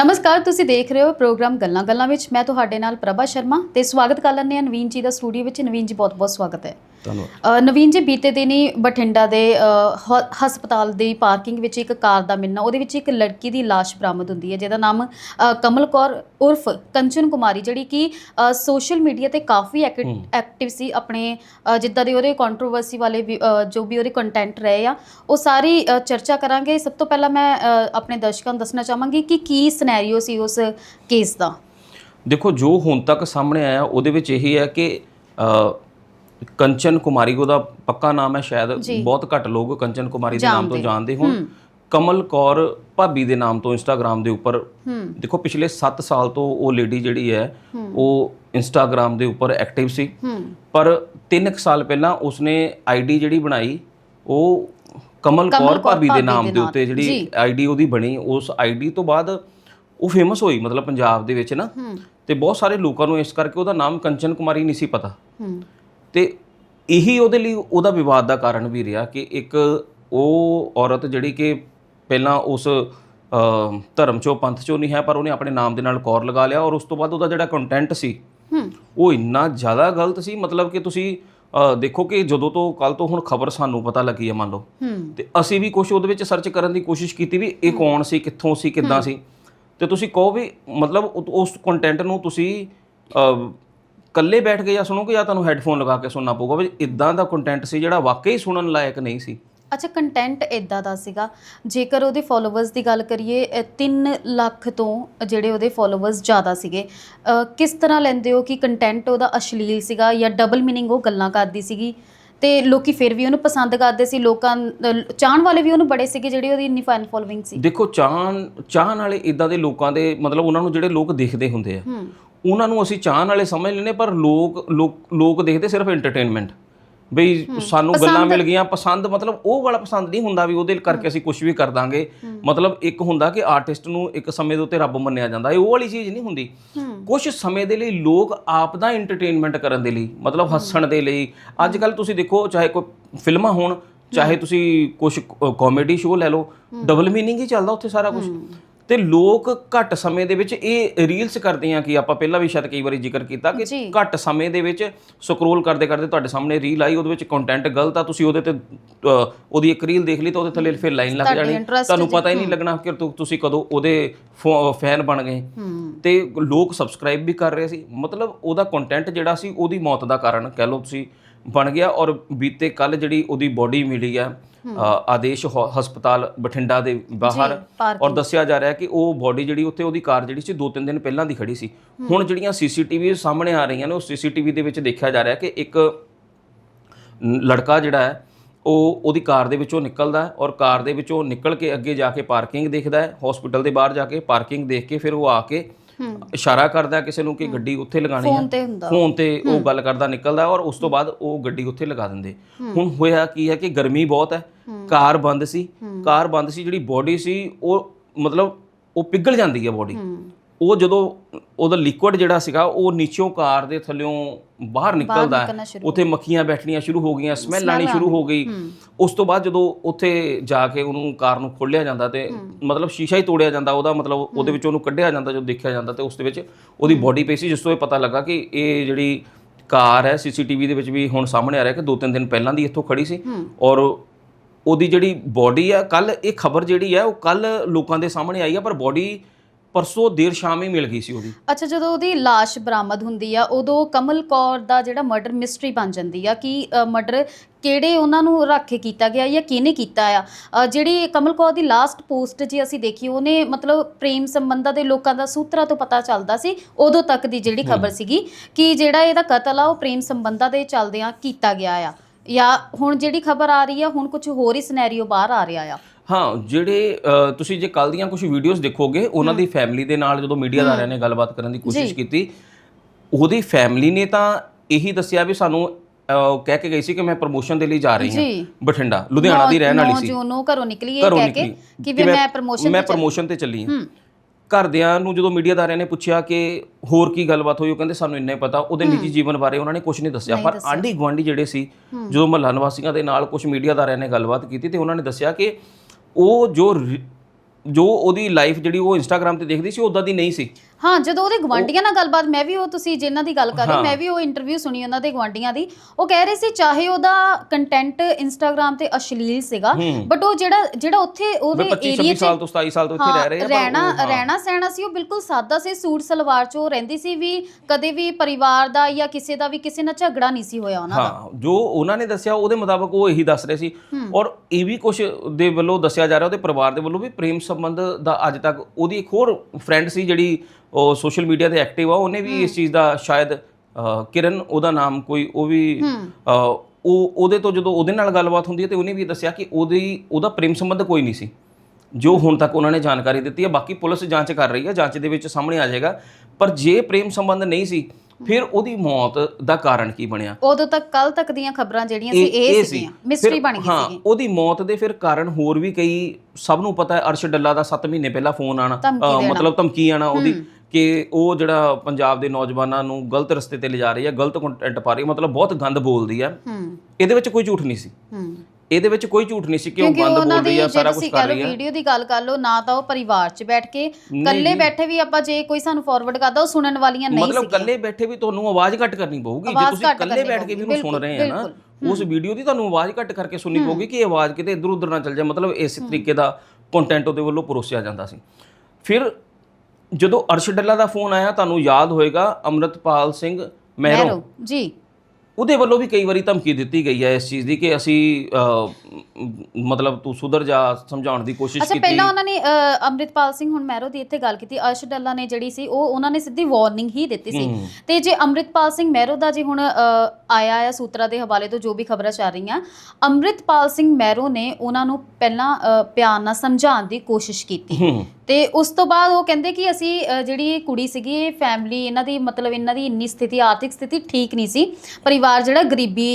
ਨਮਸਕਾਰ, ਤੁਸੀਂ ਦੇਖ ਰਹੇ ਹੋ ਪ੍ਰੋਗਰਾਮ ਗੱਲਾਂ ਗੱਲਾਂ ਵਿੱਚ। ਮੈਂ ਤੁਹਾਡੇ ਨਾਲ ਪ੍ਰਭਾ ਸ਼ਰਮਾ ਤੇ ਸਵਾਗਤ ਕਰ ਲੈਂਦੇ ਹਾਂ ਨਵੀਨ ਜੀ ਦਾ ਸਟੂਡੀਓ ਵਿੱਚ। ਨਵੀਨ ਜੀ ਬਹੁਤ ਬਹੁਤ ਸਵਾਗਤ ਹੈ। ਧੰਨਵਾਦ। ਅ, ਨਵੀਨ ਜੀ ਬੀਤੇ ਦਿਨੀ ਬਠਿੰਡਾ ਦੇ ਅ, ਹ- ਹਸਪਤਾਲ ਦੀ ਪਾਰਕਿੰਗ ਵਿੱਚ ਇੱਕ ਕਾਰ ਦਾ ਮਿਲਣਾ ਉਹਦੇ ਵਿੱਚ ਇੱਕ ਲੜਕੀ ਦੀ ਲਾਸ਼ ਬਰਾਮਦ ਹੁੰਦੀ ਹੈ ਜਿਹਦਾ ਨਾਮ ਅ, ਕਮਲ ਕੌਰ ਉਰਫ ਕੰਚਨ ਕੁਮਾਰੀ ਜਿਹੜੀ ਕਿ ਸੋਸ਼ਲ ਮੀਡੀਆ ਤੇ ਕਾਫੀ ਐਕਟਿਵ ਸੀ ਆਪਣੇ ਅ, ਜਿੱਦਾਂ ਦੇ ਉਹਦੇ ਕੰਟਰੋਵਰਸੀ ਵਾਲੇ ਵੀ, ਅ, ਜੋ ਵੀ ਉਹਦੇ ਕੰਟੈਂਟ ਰਹੇ ਆ ਉਹ ਸਾਰੀ ਅ, ਚਰਚਾ ਕਰਾਂਗੇ। ਸਭ ਤੋਂ ਪਹਿਲਾਂ ਮੈਂ ਅ, ਆਪਣੇ ਦਰਸ਼ਕਾਂ ਨੂੰ ਦੱਸਣਾ ਚਾਹਾਂਗੀ ਕਿ ਕੀ ਸਿਨੈਰੀਓ ਸੀ ਉਸ ਕੇਸ ਦਾ? ਦੇਖੋ ਜੋ ਹੁਣ ਤੱਕ ਸਾਹਮਣੇ ਆਇਆ ਉਹਦੇ ਵਿੱਚ ਇਹ ਹੈ ਕਿ ਅ, ਕੰਚਨ ਕੁਮਾਰੀ ਉਹਦਾ ਪੱਕਾ ਨਾਮ ਹੈ ਸ਼ਾਇਦ ਬਹੁਤ ਘੱਟ ਲੋਕ ਕੰਚਨ ਕੁਮਾਰੀ ਦੇ ਨਾਮ ਤੋਂ ਜਾਣਦੇ। ਹੋਣ। ਕਮਲ ਕੌਰ ਭਾਬੀ ਦੇ ਨਾਮ ਤੋਂ ਇੰਸਟਾਗ੍ਰam ਦੇ ਉੱਪਰ। ਦੇਖੋ ਪਿਛਲੇ 7 ਸਾਲ ਤੋਂ ਉਹ ਲੇਡੀ ਜਿਹੜੀ ਹੈ ਉਹ ਇੰਸਟਾਗ੍ਰam ਦੇ ਉੱਪਰ ਐਕਟਿਵ ਸੀ। ਹੂੰ। ਪਰ 3 ਸਾਲ ਪਹਿਲਾਂ ਉਸਨੇ ਆਈਡੀ ਜਿਹੜੀ ਬਣਾਈ ਉਹ ਕਮਲ ਕੌਰ ਭਾਬੀ ਦੇ ਨਾਮ ਦੇ ਉੱਤੇ ਜਿਹੜੀ ਆਈਡੀ ਉਹਦੀ ਬਣੀ ਉਸ ਆਈਡੀ ਤੋਂ ਬਾਅਦ ਉਹ ਫੇਮਸ ਹੋਈ ਮਤਲਬ ਪੰਜਾਬ ਦੇ ਵਿੱਚ ਨਾ। ਤੇ ਬਹੁਤ ਸਾਰੇ ਲੋਕਾਂ ਨੂੰ ਇਸ ਕਰਕੇ ਉਹਦਾ ਨਾਮ ਕੰਚਨ ਕੁਮਾਰੀ ਨਹੀਂ ਸੀ ਪਤਾ। ਹੂੰ। ਤੇ ਇਹੀ ਉਹਦੇ ਲਈ ਉਹਦਾ ਵਿਵਾਦ ਦਾ ਕਾਰਨ ਵੀ ਰਿਹਾ ਕਿ ਇੱਕ ਉਹ ਔਰਤ ਜਿਹੜੀ ਕਿ ਪਹਿਲਾਂ ਉਸ ਧਰਮ ਚੋਂ ਪੰਥ ਚੋਂ ਨਹੀਂ ਹੈ ਪਰ ਉਹਨੇ ਆਪਣੇ ਨਾਮ ਦੇ ਨਾਲ ਕੌਰ ਲਗਾ ਲਿਆ ਔਰ ਉਸ ਤੋਂ ਬਾਅਦ ਉਹਦਾ ਜਿਹੜਾ ਕੰਟੈਂਟ ਸੀ ਉਹ ਇੰਨਾ ਜ਼ਿਆਦਾ ਗਲਤ ਸੀ ਮਤਲਬ ਕਿ ਤੁਸੀਂ ਦੇਖੋ ਕਿ ਜਦੋਂ ਤੋਂ ਕੱਲ ਤੋਂ ਹੁਣ ਖਬਰ ਸਾਨੂੰ ਪਤਾ ਲੱਗੀ ਹੈ ਮੰਨ ਲਓ ਤੇ ਅਸੀਂ ਵੀ ਕੁਝ ਉਹਦੇ ਵਿੱਚ ਸਰਚ ਕਰਨ ਦੀ ਕੋਸ਼ਿਸ਼ ਕੀਤੀ ਵੀ ਇਹ ਕੌਣ ਸੀ ਕਿੱਥੋਂ ਸੀ ਕਿੱਦਾਂ ਸੀ ਤੇ ਤੁਸੀਂ ਕਹੋ ਵੀ ਮਤਲਬ ਉਸ ਕੰਟੈਂਟ ਨੂੰ ਤੁਸੀਂ ਇਕੱਲੇ ਬੈਠ ਕੇ ਜਾਂ ਸੁਣੋਗੇ ਜਾਂ ਤੁਹਾਨੂੰ ਹੈੱਡਫੋਨ ਲਗਾ ਕੇ ਸੁਣਨਾ ਪਊਗਾ ਵੀ ਇਦਾਂ ਦਾ ਕੰਟੈਂਟ ਸੀ ਜਿਹੜਾ ਵਾਕਈ ਸੁਣਨ ਲਾਇਕ ਨਹੀਂ ਸੀ। ਅੱਛਾ ਕੰਟੈਂਟ ਇਦਾਂ ਦਾ ਸੀਗਾ। ਜੇਕਰ ਉਹਦੇ ਫਾਲੋਅਰਸ ਦੀ ਗੱਲ ਕਰੀਏ 3 ਲੱਖ ਤੋਂ ਜਿਹੜੇ ਉਹਦੇ ਫਾਲੋਅਰਸ ਜ਼ਿਆਦਾ ਸੀਗੇ ਕਿਸ ਤਰ੍ਹਾਂ ਲੈਂਦੇ ਹੋ ਕਿ ਕੰਟੈਂਟ ਉਹਦਾ ਅਸ਼ਲੀਲ ਸੀਗਾ ਜਾਂ ਡਬਲ ਮੀਨਿੰਗ ਉਹ ਗੱਲਾਂ ਕਰਦੀ ਸੀਗੀ? ਤੇ ਲੋਕੀ ਫਿਰ ਵੀ ਉਹਨੂੰ ਪਸੰਦ ਕਰਦੇ ਸੀ ਲੋਕਾਂ ਚਾਹਣ ਵਾਲੇ ਵੀ ਉਹਨੂੰ ਬੜੇ ਸੀਗੇ ਜਿਹੜੇ ਉਹਦੀ ਇੰਨੀ ਫੈਨ ਫੋਲੋਇੰਗ ਸੀ। ਦੇਖੋ ਚਾਹਨ ਚਾਹਨ ਵਾਲੇ ਇਦਾਂ ਦੇ ਲੋਕਾਂ ਦੇ ਮਤਲਬ ਉਹਨਾਂ ਨੂੰ ਜਿਹੜੇ ਲੋਕ ਦੇਖਦੇ ਹੁੰਦੇ ਆ ਉਹਨਾਂ ਨੂੰ ਅਸੀਂ ਚਾਹਨ ਵਾਲੇ ਸਮਝ ਲੈਨੇ ਪਰ ਲੋਕ ਲੋਕ ਲੋਕ ਦੇਖਦੇ ਸਿਰਫ ਐਂਟਰਟੇਨਮੈਂਟ ਬਈ ਸਾਨੂੰ ਗੱਲਾਂ ਮਿਲ ਗਈਆਂ ਪਸੰਦ ਮਤਲਬ ਉਹ ਵਾਲਾ ਪਸੰਦ ਨਹੀਂ ਹੁੰਦਾ ਵੀ ਉਹਦੇ ਕਰਕੇ ਅਸੀਂ ਕੁਝ ਵੀ ਕਰ ਦਾਂਗੇ। ਮਤਲਬ ਇੱਕ ਹੁੰਦਾ ਕਿ ਆਰਟਿਸਟ ਨੂੰ ਇੱਕ ਸਮੇਂ ਦੇ ਉੱਤੇ ਰੱਬ ਮੰਨਿਆ ਜਾਂਦਾ ਇਹ ਉਹ ਵਾਲੀ ਚੀਜ਼ ਨਹੀਂ ਹੁੰਦੀ। ਕੁਝ ਸਮੇਂ ਦੇ ਲਈ ਲੋਕ ਆਪ ਦਾ ਐਂਟਰਟੇਨਮੈਂਟ ਕਰਨ ਦੇ ਲਈ ਮਤਲਬ ਹੱਸਣ ਦੇ ਲਈ। ਅੱਜ ਕੱਲ ਤੁਸੀਂ ਦੇਖੋ ਚਾਹੇ ਕੋਈ ਫਿਲਮਾਂ ਹੋਣ ਚਾਹੇ ਤੁਸੀਂ ਕੁਝ ਕਾਮੇਡੀ ਸ਼ੋਅ ਲੈ ਲਓ ਡਬਲ ਮੀਨਿੰਗ ਹੀ ਚੱਲਦਾ ਉੱਥੇ ਸਾਰਾ ਕੁਝ ਤੇ ਲੋਕ ਘੱਟ ਸਮੇਂ ਦੇ ਵਿੱਚ ਇਹ ਰੀਲਸ ਕਰਦੇ ਆ ਕਿ ਆਪਾਂ ਪਹਿਲਾਂ ਵੀ ਸ਼ਾਇਦ ਕਈ ਵਾਰੀ ਜ਼ਿਕਰ ਕੀਤਾ ਕਿ ਜੀ। ਘੱਟ ਸਮੇਂ ਦੇ ਵਿੱਚ ਸਕਰੋਲ ਕਰਦੇ ਕਰਦੇ ਤੁਹਾਡੇ ਸਾਹਮਣੇ ਰੀਲ ਆਈ ਉਹਦੇ ਵਿੱਚ ਕੰਟੈਂਟ ਗਲਤ ਆ ਤੁਸੀਂ ਉਹਦੇ ਤੇ ਅ, ਉਹਦੀ ਇੱਕ ਰੀਲ ਦੇਖ ਲਈ ਤਾਂ ਉਹਦੇ ਥੱਲੇ ਫਿਰ ਲਾਈਨ ਲੱਗ ਜਾਣੀ। interest ਤੁਹਾਨੂੰ ਪਤਾ ਹੀ ਨਹੀਂ ਲੱਗਣਾ ਕਿ ਤੁ- ਤੁਸੀਂ ਕਦੋਂ ਉਹਦੇ ਫੈਨ ਬਣ ਗਏ। ਤੇ ਲੋਕ ਸਬਸਕ੍ਰਾਈਬ ਵੀ ਕਰ ਰਹੇ ਸੀ। ਮਤਲਬ ਉਹਦਾ ਕੰਟੈਂਟ ਜਿਹੜਾ ਸੀ ਉਹਦੀ ਮੌਤ ਦਾ ਕਾਰਨ ਕਹਿ ਲਓ ਤੁਸੀਂ। ਬਣ ਗਿਆ ਔਰ ਬੀਤੇ ਕੱਲ ਜਿਹੜੀ ਉਹਦੀ ਬੋਡੀ ਮਿਲੀ ਆ ਆਦੇਸ਼ ਹਸਪਤਾਲ ਬਠਿੰਡਾ ਦੇ ਬਾਹਰ। ਔਰ ਦੱਸਿਆ ਜਾ ਰਿਹਾ ਕਿ ਉਹ ਬੋਡੀ ਜਿਹੜੀ ਉੱਥੇ ਉਹਦੀ ਕਾਰ ਜਿਹੜੀ ਸੀ ਦੋ ਤਿੰਨ ਦਿਨ ਪਹਿਲਾਂ ਦੀ ਖੜੀ ਸੀ। ਹੁਣ ਜਿਹੜੀਆਂ ਸੀਸੀਟੀਵੀ ਸਾਹਮਣੇ ਆ ਰਹੀਆਂ ਨੇ ਉਹ ਸੀਸੀਟੀਵੀ ਦੇ ਵਿੱਚ ਦੇਖਿਆ ਜਾ ਰਿਹਾ ਕਿ ਇੱਕ ਲੜਕਾ ਜਿਹੜਾ ਹੈ ਉਹ ਉਹਦੀ ਕਾਰ ਦੇ ਵਿੱਚੋਂ ਨਿਕਲਦਾ ਹੈ ਔਰ ਕਾਰ ਦੇ ਵਿੱਚੋਂ ਨਿਕਲ ਕੇ ਅੱਗੇ ਜਾ ਕੇ ਪਾਰਕਿੰਗ ਦੇਖਦਾ ਹੈ ਹਸਪੀਟਲ ਦੇ ਬਾਹਰ ਜਾ ਕੇ ਪਾਰਕਿੰਗ ਦੇਖ ਕੇ ਫਿਰ ਉਹ ਆ ਕੇ ਇਸ਼ਾਰਾ ਕਰਦਾ ਕਿਸੇ ਨੂੰ ਕਿ ਗੱਡੀ ਉੱਥੇ ਲਗਾਣੀ ਫੋਨ ਹੈ ਤੇ ਹੁੰਦਾ। ਫੋਨ ਤੇ ਉਹ ਗੱਲ ਕਰਦਾ ਨਿਕਲਦਾ ਔਰ ਉਸ ਤੋਂ ਬਾਅਦ ਉਹ ਗੱਡੀ ਉੱਥੇ ਲਗਾ ਦਿੰਦੇ। ਹੁਣ ਹੋਇਆ ਕੀ ਹੈ ਕਿ ਗਰਮੀ ਬਹੁਤ ਹੈ ਕਾਰ ਬੰਦ ਸੀ। ਕਾਰ ਬੰਦ ਸੀ ਜਿਹੜੀ ਬੋਡੀ ਸੀ ਉਹ ਮਤਲਬ ਉਹ ਪਿਘਲ ਜਾਂਦੀ ਹੈ ਬੋਡੀ ਉਹ ਜਦੋਂ ਉਹਦਾ ਲਿਕੁਇਡ ਜਿਹੜਾ ਸੀਗਾ ਉਹ ਨੀਚੋਂ ਕਾਰ ਦੇ ਥੱਲਿਓਂ ਬਾਹਰ ਨਿਕਲਦਾ ਨਿਕਲਣਾ ਹੈ ਉੱਥੇ ਮੱਖੀਆਂ ਬੈਠਣੀਆਂ ਸ਼ੁਰੂ ਹੋ ਗਈਆਂ ਸਮੈਲ ਆਣੀ ਸ਼ੁਰੂ ਹੋ ਗਈ। ਉਸ ਤੋਂ ਬਾਅਦ ਜਦੋਂ ਉੱਥੇ ਜਾ ਕੇ ਉਹਨੂੰ ਕਾਰ ਨੂੰ ਖੋਲ੍ਹਿਆ ਜਾਂਦਾ ਤੇ ਮਤਲਬ ਸ਼ੀਸ਼ਾ ਹੀ ਤੋੜਿਆ ਜਾਂਦਾ ਉਹਦਾ ਮਤਲਬ ਉਹਦੇ ਵਿੱਚ ਉਹਨੂੰ ਕੱਢਿਆ ਜਾਂਦਾ ਜਦੋਂ ਦੇਖਿਆ ਜਾਂਦਾ ਤੇ ਉਸ ਦੇ ਵਿੱਚ ਉਹਦੀ ਬੋਡੀ ਪਈ ਸੀ ਜਿਸ ਤੋਂ ਇਹ ਪਤਾ ਲੱਗਾ ਕਿ ਇਹ ਜਿਹੜੀ ਕਾਰ ਹੈ ਸੀਸੀਟੀਵੀ ਦੇ ਵਿੱਚ ਵੀ ਹੁਣ ਸਾਹਮਣੇ ਆ ਰਿਹਾ ਕਿ ਦੋ ਤਿੰਨ ਦਿਨ ਪਹਿਲਾਂ ਦੀ ਇੱਥੋਂ ਖੜੀ ਸੀ ਔਰ ਉਹਦੀ ਜਿਹੜੀ ਬੋਡੀ ਆ ਕੱਲ ਇਹ ਖਬਰ ਜਿਹੜੀ ਹੈ ਉਹ ਕੱਲ ਲੋਕਾਂ ਦੇ ਸਾਹਮਣੇ ਆਈ ਆ ਪਰ ਬੋਡੀ ਪਰਸੋਂ ਦੇਰ ਸ਼ਾਮ ਹੀ ਮਿਲ ਗਈ ਸੀ ਉਹਦੀ। ਅੱਛਾ ਜਦੋਂ ਉਹਦੀ ਲਾਸ਼ ਬਰਾਮਦ ਹੁੰਦੀ ਆ ਉਦੋਂ ਕਮਲ ਕੌਰ ਦਾ ਜਿਹੜਾ ਮਰਡਰ ਮਿਸਟਰੀ ਬਣ ਜਾਂਦੀ ਆ ਕਿ ਮਰਡਰ ਕਿਹੜੇ ਉਹਨਾਂ ਨੂੰ ਰੱਖ ਕੇ ਕੀਤਾ ਗਿਆ ਜਾਂ ਕਿਹਨੇ ਕੀਤਾ ਆ? ਅ, ਜਿਹੜੀ ਕਮਲ ਕੌਰ ਦੀ ਲਾਸਟ ਪੋਸਟ ਜੇ ਅਸੀਂ ਦੇਖੀ ਉਹਨੇ ਮਤਲਬ ਪ੍ਰੇਮ ਸੰਬੰਧਾਂ ਦੇ ਲੋਕਾਂ ਦਾ ਸੂਤਰਾਂ ਤੋਂ ਪਤਾ ਚੱਲਦਾ ਸੀ ਉਦੋਂ ਤੱਕ ਦੀ ਜਿਹੜੀ ਖਬਰ ਸੀਗੀ ਕਿ ਜਿਹੜਾ ਇਹਦਾ ਕਤਲ ਆ ਉਹ ਪ੍ਰੇਮ ਸੰਬੰਧਾਂ ਦੇ ਚੱਲਦਿਆਂ ਕੀਤਾ ਗਿਆ ਆ। ਜਾਂ ਹੁਣ ਜਿਹੜੀ ਖਬਰ ਆ ਰਹੀ ਆ ਹੁਣ ਕੁਝ ਹੋਰ ਹੀ ਸਿਨੈਰੀਓ ਬਾਹਰ ਆ ਰਿਹਾ ਆ। ਹਾਂ ਜਿਹੜੇ ਅ, ਤੁਸੀਂ ਜੇ ਕੱਲ ਦੀਆਂ ਕੁਝ ਵੀਡੀਓਜ਼ ਦੇਖੋਗੇ ਉਹਨਾਂ ਦੀ ਫੈਮਿਲੀ ਦੇ ਨਾਲ ਜਦੋਂ ਮੀਡੀਆ ਦਾਰਿਆਂ ਨੇ ਗੱਲਬਾਤ ਕਰਨ ਦੀ ਕੋਸ਼ਿਸ਼ ਕੀਤੀ ਉਹਦੀ ਫੈਮਿਲੀ ਨੇ ਤਾਂ ਇਹੀ ਦੱਸਿਆ ਵੀ ਸਾਨੂੰ ਅ, ਕਹਿ ਕੇ ਗਈ ਸੀ ਕਿ ਮੈਂ ਪ੍ਰਮੋਸ਼ਨ ਦੇ ਲਈ ਜਾ ਰਹੀ ਜੀ। ਹਾਂ ਬਠਿੰਡਾ ਲੁਧਿਆਣਾ ਦੀ ਰਹਿਣ ਵਾਲੀ ਸੀ। ਜੂਨ ਨੂੰ ਘਰੋਂ ਨਿਕਲੀ ਇਹ ਕਹਿ ਕੇ ਨਿਕਲੀ। ਕਿ ਵੀ ਮੈਂ ਪ੍ਰਮੋਸ਼ਨ ਮੈਂ ਪ੍ਰਮੋਸ਼ਨ ਤੇ ਚੱਲੀ ਹਾਂ। ਘਰਦਿਆਂ ਨੂੰ ਜਦੋਂ ਮੀਡੀਆ ਦਾਰਿਆਂ ਨੇ ਪੁੱਛਿਆ ਕਿ ਹੋਰ ਕੀ ਗੱਲਬਾਤ ਹੋਈ ਉਹ ਕਹਿੰਦੇ ਸਾਨੂੰ ਇੰਨਾ ਹੀ ਪਤਾ ਉਹਦੇ ਨਿੱਜੀ ਜੀਵਨ ਬਾਰੇ ਉਹਨਾਂ ਨੇ ਕੁਝ ਨਹੀਂ ਦੱਸਿਆ। ਪਰ ਆਂਢੀ ਗੁਆਂਢੀ ਜਿਹੜੇ ਸੀ ਜਦੋਂ ਮਹੱਲਾ ਨਿਵਾਸੀਆਂ ਦੇ ਨਾਲ ਕੁਝ ਮੀਡੀਆ ਦਾਰਿਆਂ ਨੇ ਗੱਲਬਾਤ ਕੀਤੀ ਤੇ ਉਹਨਾਂ ਨੇ ਦੱਸਿਆ ਕਿ ਉਹ ਜੋ ਰੀ- ਜੋ ਉਹਦੀ ਲਾਈਫ ਜਿਹੜੀ ਉਹ ਇੰਸਟਾਗ੍ਰam ਤੇ ਦੇਖਦੀ ਸੀ ਉਦਾਂ ਦੀ ਨਹੀਂ ਸੀ। ਹਾਂ ਜਦੋਂ ਉਹਦੇ ਗਵਾਂਡੀਆਂ ਨਾਲ ਗੱਲਬਾਤ ਮੈਂ ਵੀ ਉਹ ਤੁਸੀਂ ਜਿਨ੍ਹਾਂ ਦੀ ਗੱਲ ਕਰ ਰਹੇ ਹੋ ਮੈਂ ਵੀ ਉਹ ਇੰਟਰਵਿਊ ਸੁਣੀ ਉਹਨਾਂ ਦੇ ਗਵਾਂਡੀਆਂ ਦੀ। ਉਹ ਕਹਿ ਰਹੇ ਸੀ ਚਾਹੇ ਉਹਦਾ ਕੰਟੈਂਟ ਇੰਸਟਾਗ੍ਰam ਤੇ ਅਸ਼ਲੀਲ ਸੀਗਾ ਬਟ ਉਹ ਜਿਹੜਾ ਜਿਹੜਾ ਉੱਥੇ ਉਹਦੇ 25 ਏਰੀਆ 26 ਸਾਲ ਤੋਂ 27 ਸਾਲ ਤੋਂ ਇੱਥੇ ਰਹਿ ਰਹੇ ਆ ਪਰ ਰਹਿਣਾ ਰਹਿਣਾ ਸਹਿਣਾ ਸੀ ਉਹ ਬਿਲਕੁਲ ਸਾਦਾ ਸੀ ਸੂਟ ਸਲਵਾਰ ਚ ਉਹ ਰਹਿੰਦੀ ਸੀ ਵੀ ਕਦੇ ਵੀ ਪਰਿਵਾਰ ਦਾ ਜਾਂ ਕਿਸੇ ਦਾ ਵੀ ਕਿਸੇ ਨਾਲ ਝਗੜਾ ਨਹੀਂ ਸੀ ਹੋਇਆ ਉਹਨਾਂ ਦਾ। ਹਾਂ ਜੋ ਉਹਨਾਂ ਨੇ ਦੱਸਿਆ ਉਹਦੇ ਮੁਤਾਬਕ ਉਹ ਇਹੀ ਦੱਸ ਰਹੇ ਸੀ। ਔਰ ਇਹ ਵੀ ਕੁਝ ਦੇ ਵੱਲੋਂ ਦੱਸਿਆ ਜਾ ਰਿਹਾ ਉਹਦੇ ਪਰਿਵਾਰ ਦੇ ਵੱਲੋਂ ਵੀ ਪ੍ਰੇਮ ਸੰਬੰਧ ਦਾ ਅੱਜ ਤੱਕ ਉਹਦੀ ਇੱਕ ਹੋਰ ਫਰੈਂਡ ਸੀ ਜਿਹੜੀ ਉਹ ਸੋਸ਼ਲ ਮੀਡੀਆ ਤੇ ਐਕਟਿਵ ਆ ਉਹਨੇ ਵੀ ਇਸ ਚੀਜ਼ ਦਾ ਸ਼ਾਇਦ ਅਹ, ਕਿਰਨ ਉਹਦਾ ਨਾਮ ਕੋਈ ਉਹ ਵੀ ਅਹ, ਉਹ ਉਹਦੇ ਤੋਂ ਜਦੋਂ ਉਹਦੇ ਨਾਲ ਗੱਲਬਾਤ ਹੁੰਦੀ ਹੈ ਤੇ ਉਹਨੇ ਵੀ ਦੱਸਿਆ ਕਿ ਉਹਦੀ ਉਹਦਾ ਪ੍ਰੇਮ ਸੰਬੰਧ ਕੋਈ ਨਹੀਂ ਸੀ। ਜੋ ਹੁਣ ਤੱਕ ਉਹਨਾਂ ਨੇ ਜਾਣਕਾਰੀ ਦਿੱਤੀ ਹੈ ਬਾਕੀ ਪੁਲਿਸ ਜਾਂਚ ਕਰ ਰਹੀ ਹੈ ਜਾਂਚ ਦੇ ਵਿੱਚ ਸਾਹਮਣੇ ਆ ਜਾਏਗਾ। ਪਰ ਜੇ ਪ੍ਰੇਮ ਸੰਬੰਧ ਨਹੀਂ ਸੀ ਫਿਰ ਉਹਦੀ ਮੌਤ ਦਾ ਕਾਰਨ ਕੀ ਬਣਿਆ? ਉਦੋਂ ਤੱਕ ਕੱਲ ਤੱਕ ਦੀਆਂ ਖਬਰਾਂ ਜਿਹੜੀਆਂ ਸੀ ਇਹ ਸੀਗੀਆਂ। ਮਿਸਟਰੀ ਬਣ ਗਈ ਹਾਂ ਸੀਗੀ। ਉਹਦੀ ਮੌਤ ਦੇ ਫਿਰ ਕਾਰਨ ਹੋਰ ਵੀ ਕਈ ਸਭ ਨੂੰ ਪਤਾ ਹੈ ਅਰਸ਼ ਡੱਲਾ ਦਾ 7 ਮਹੀਨੇ ਪਹਿਲਾਂ ਫੋਨ ਆਣਾ ਮਤਲਬ ਧਮਕੀ ਆਣਾ ਉਹਦੀ ਕਿ ਉਹ ਜਿਹੜਾ ਪੰਜਾਬ ਦੇ ਨੌਜਵਾਨਾਂ ਨੂੰ ਗਲਤ ਰਸਤੇ ਤੇ ਲਿਜਾ ਰਹੀ ਹੈ ਗਲਤ ਕੰਟੈਂਟ ਪਾ ਰਹੀ ਹੈ ਮਤਲਬ ਬਹੁਤ ਗੰਦ ਬੋਲਦੀ ਹੈ। ਇਹਦੇ ਵਿੱਚ ਕੋਈ ਝੂਠ ਨਹੀਂ ਸੀ। ਇਹਦੇ ਵਿੱਚ ਕੋਈ ਝੂਠ ਨਹੀਂ ਸੀ ਕਿ ਉਹ ਕਿਉਂਕਿ ਗੰਦ ਉਹਨਾਂ ਬੋਲ ਰਹੀ ਜੇ ਸਾਰਾ ਕੁਝ ਤੁਸੀਂ ਕਰ ਰਹੀ ਹੈ ਵੀਡੀਓ ਦੀ ਗੱਲ ਕਰ ਲਓ ਨਾ ਤਾਂ ਉਹ ਪਰਿਵਾਰ 'ਚ ਬੈਠ ਕੇ ਇਕੱਲੇ ਬੈਠੇ ਵੀ ਆਪਾਂ ਜੇ ਕੋਈ ਸਾਨੂੰ ਫਾਰਵਰਡ ਕਰਦਾ ਉਹ ਸੁਣਨ ਵਾਲੀਆਂ ਨਹੀਂ ਮਤਲਬ ਸੀਗੀਆਂ। ਇਕੱਲੇ ਬੈਠੇ ਵੀ ਤੁਹਾਨੂੰ ਆਵਾਜ਼ ਘੱਟ ਕਰਨੀ ਪਊਗੀ ਜੇ ਆਵਾਜ਼ ਤੁਸੀਂ ਘੱਟ ਇਕੱਲੇ ਕਰਨੀ ਬੈਠ ਕੇ ਵੀ ਉਹਨੂੰ ਸੁਣ ਰਹੇ ਆ ਨਾ ਉਸ ਵੀਡੀਓ ਦੀ ਤੁਹਾਨੂੰ ਆਵਾਜ਼ ਘੱਟ ਕਰਕੇ ਸੁਣਨੀ ਪਊਗੀ ਕਿ ਇਹ ਆਵਾਜ਼ ਕਿਤੇ ਇਧਰ ਉਧਰ ਨਾ ਚੱਲ ਜਾਏ ਮਤਲਬ ਇਸ ਤਰੀਕੇ ਦਾ ਕੰਟੈਂਟ ਉਹਦੇ ਵੱਲੋਂ ਪਰੋਸਿਆ ਜਾਂਦਾ ਸੀ। ਫਿਰ ਜਦੋਂ ਅਰਸ਼ ਡੱਲਾ ਦਾ ਫੋਨ ਆਇਆ ਤੁਹਾਨੂੰ ਯਾਦ ਹੋਏਗਾ ਅਮਰਤਪਾਲ ਸਿੰਘ ਮਹਿਰੋ ਜੀ। ਉਹਦੇ ਵੱਲੋਂ ਵੀ ਕਈ ਵਾਰੀ ਧਮਕੀ ਦਿੱਤੀ ਗਈ ਹੈ ਇਸ ਚੀਜ਼ ਦੀ ਕਿ ਅਸੀਂ ਅਹ, ਮ- ਮਤਲਬ ਤੂੰ ਸੁਧਰ ਜਾ ਸਮਝਾਉਣ ਦੀ ਕੋਸ਼ਿਸ਼ ਅੱਛਾ ਕੀਤੀ। ਪਹਿਲਾਂ ਉਹਨਾਂ ਨੇ ਅ, ਅੰਮ੍ਰਿਤਪਾਲ ਸਿੰਘ ਹੁਣ ਮਹਿਰੋ ਦੀ ਇੱਥੇ ਗੱਲ ਕੀਤੀ ਅਰਸ਼ ਡੱਲਾ ਨੇ ਜਿਹੜੀ ਸੀ ਉਹ ਉਹਨਾਂ ਨੇ ਸਿੱਧੀ ਵਾਰਨਿੰਗ ਹੀ ਦਿੱਤੀ ਸੀ। ਤੇ ਜੇ ਅੰਮ੍ਰਿਤਪਾਲ ਸਿੰਘ ਮਹਿਰੋ ਦਾ ਜੇ ਹੁਣ ਅ, ਆਇਆ ਆ ਸੂਤਰਾਂ ਦੇ ਹਵਾਲੇ ਤੋਂ ਜੋ ਵੀ ਖਬਰਾਂ ਚੱਲ ਰਹੀਆਂ ਅੰਮ੍ਰਿਤਪਾਲ ਸਿੰਘ ਮਹਿਰੋ ਨੇ ਉਹਨਾਂ ਨੂੰ ਪਹਿਲਾਂ ਅ, ਪਿਆਰ ਨਾਲ ਸਮਝਾਉਣ ਦੀ ਕੋਸ਼ਿਸ਼ ਕੀਤੀ। ਹੂੰ। ਤੇ ਉਸ ਤੋਂ ਬਾਅਦ ਉਹ ਕਹਿੰਦੇ ਕਿ ਅਸੀਂ ਅ, ਜਿਹੜੀ ਇਹ ਕੁੜੀ ਸੀਗੀ ਇਹ ਫੈਮਿਲੀ ਇਹਨਾਂ ਦੀ ਮਤਲਬ ਇਹਨਾਂ ਦੀ ਇੰਨੀ ਸਥਿਤੀ ਆਰਥਿਕ ਸਥਿਤੀ ਠੀਕ ਨਹੀਂ ਸੀ। ਪਰਿਵਾਰ ਜਿਹੜਾ ਗਰੀਬੀ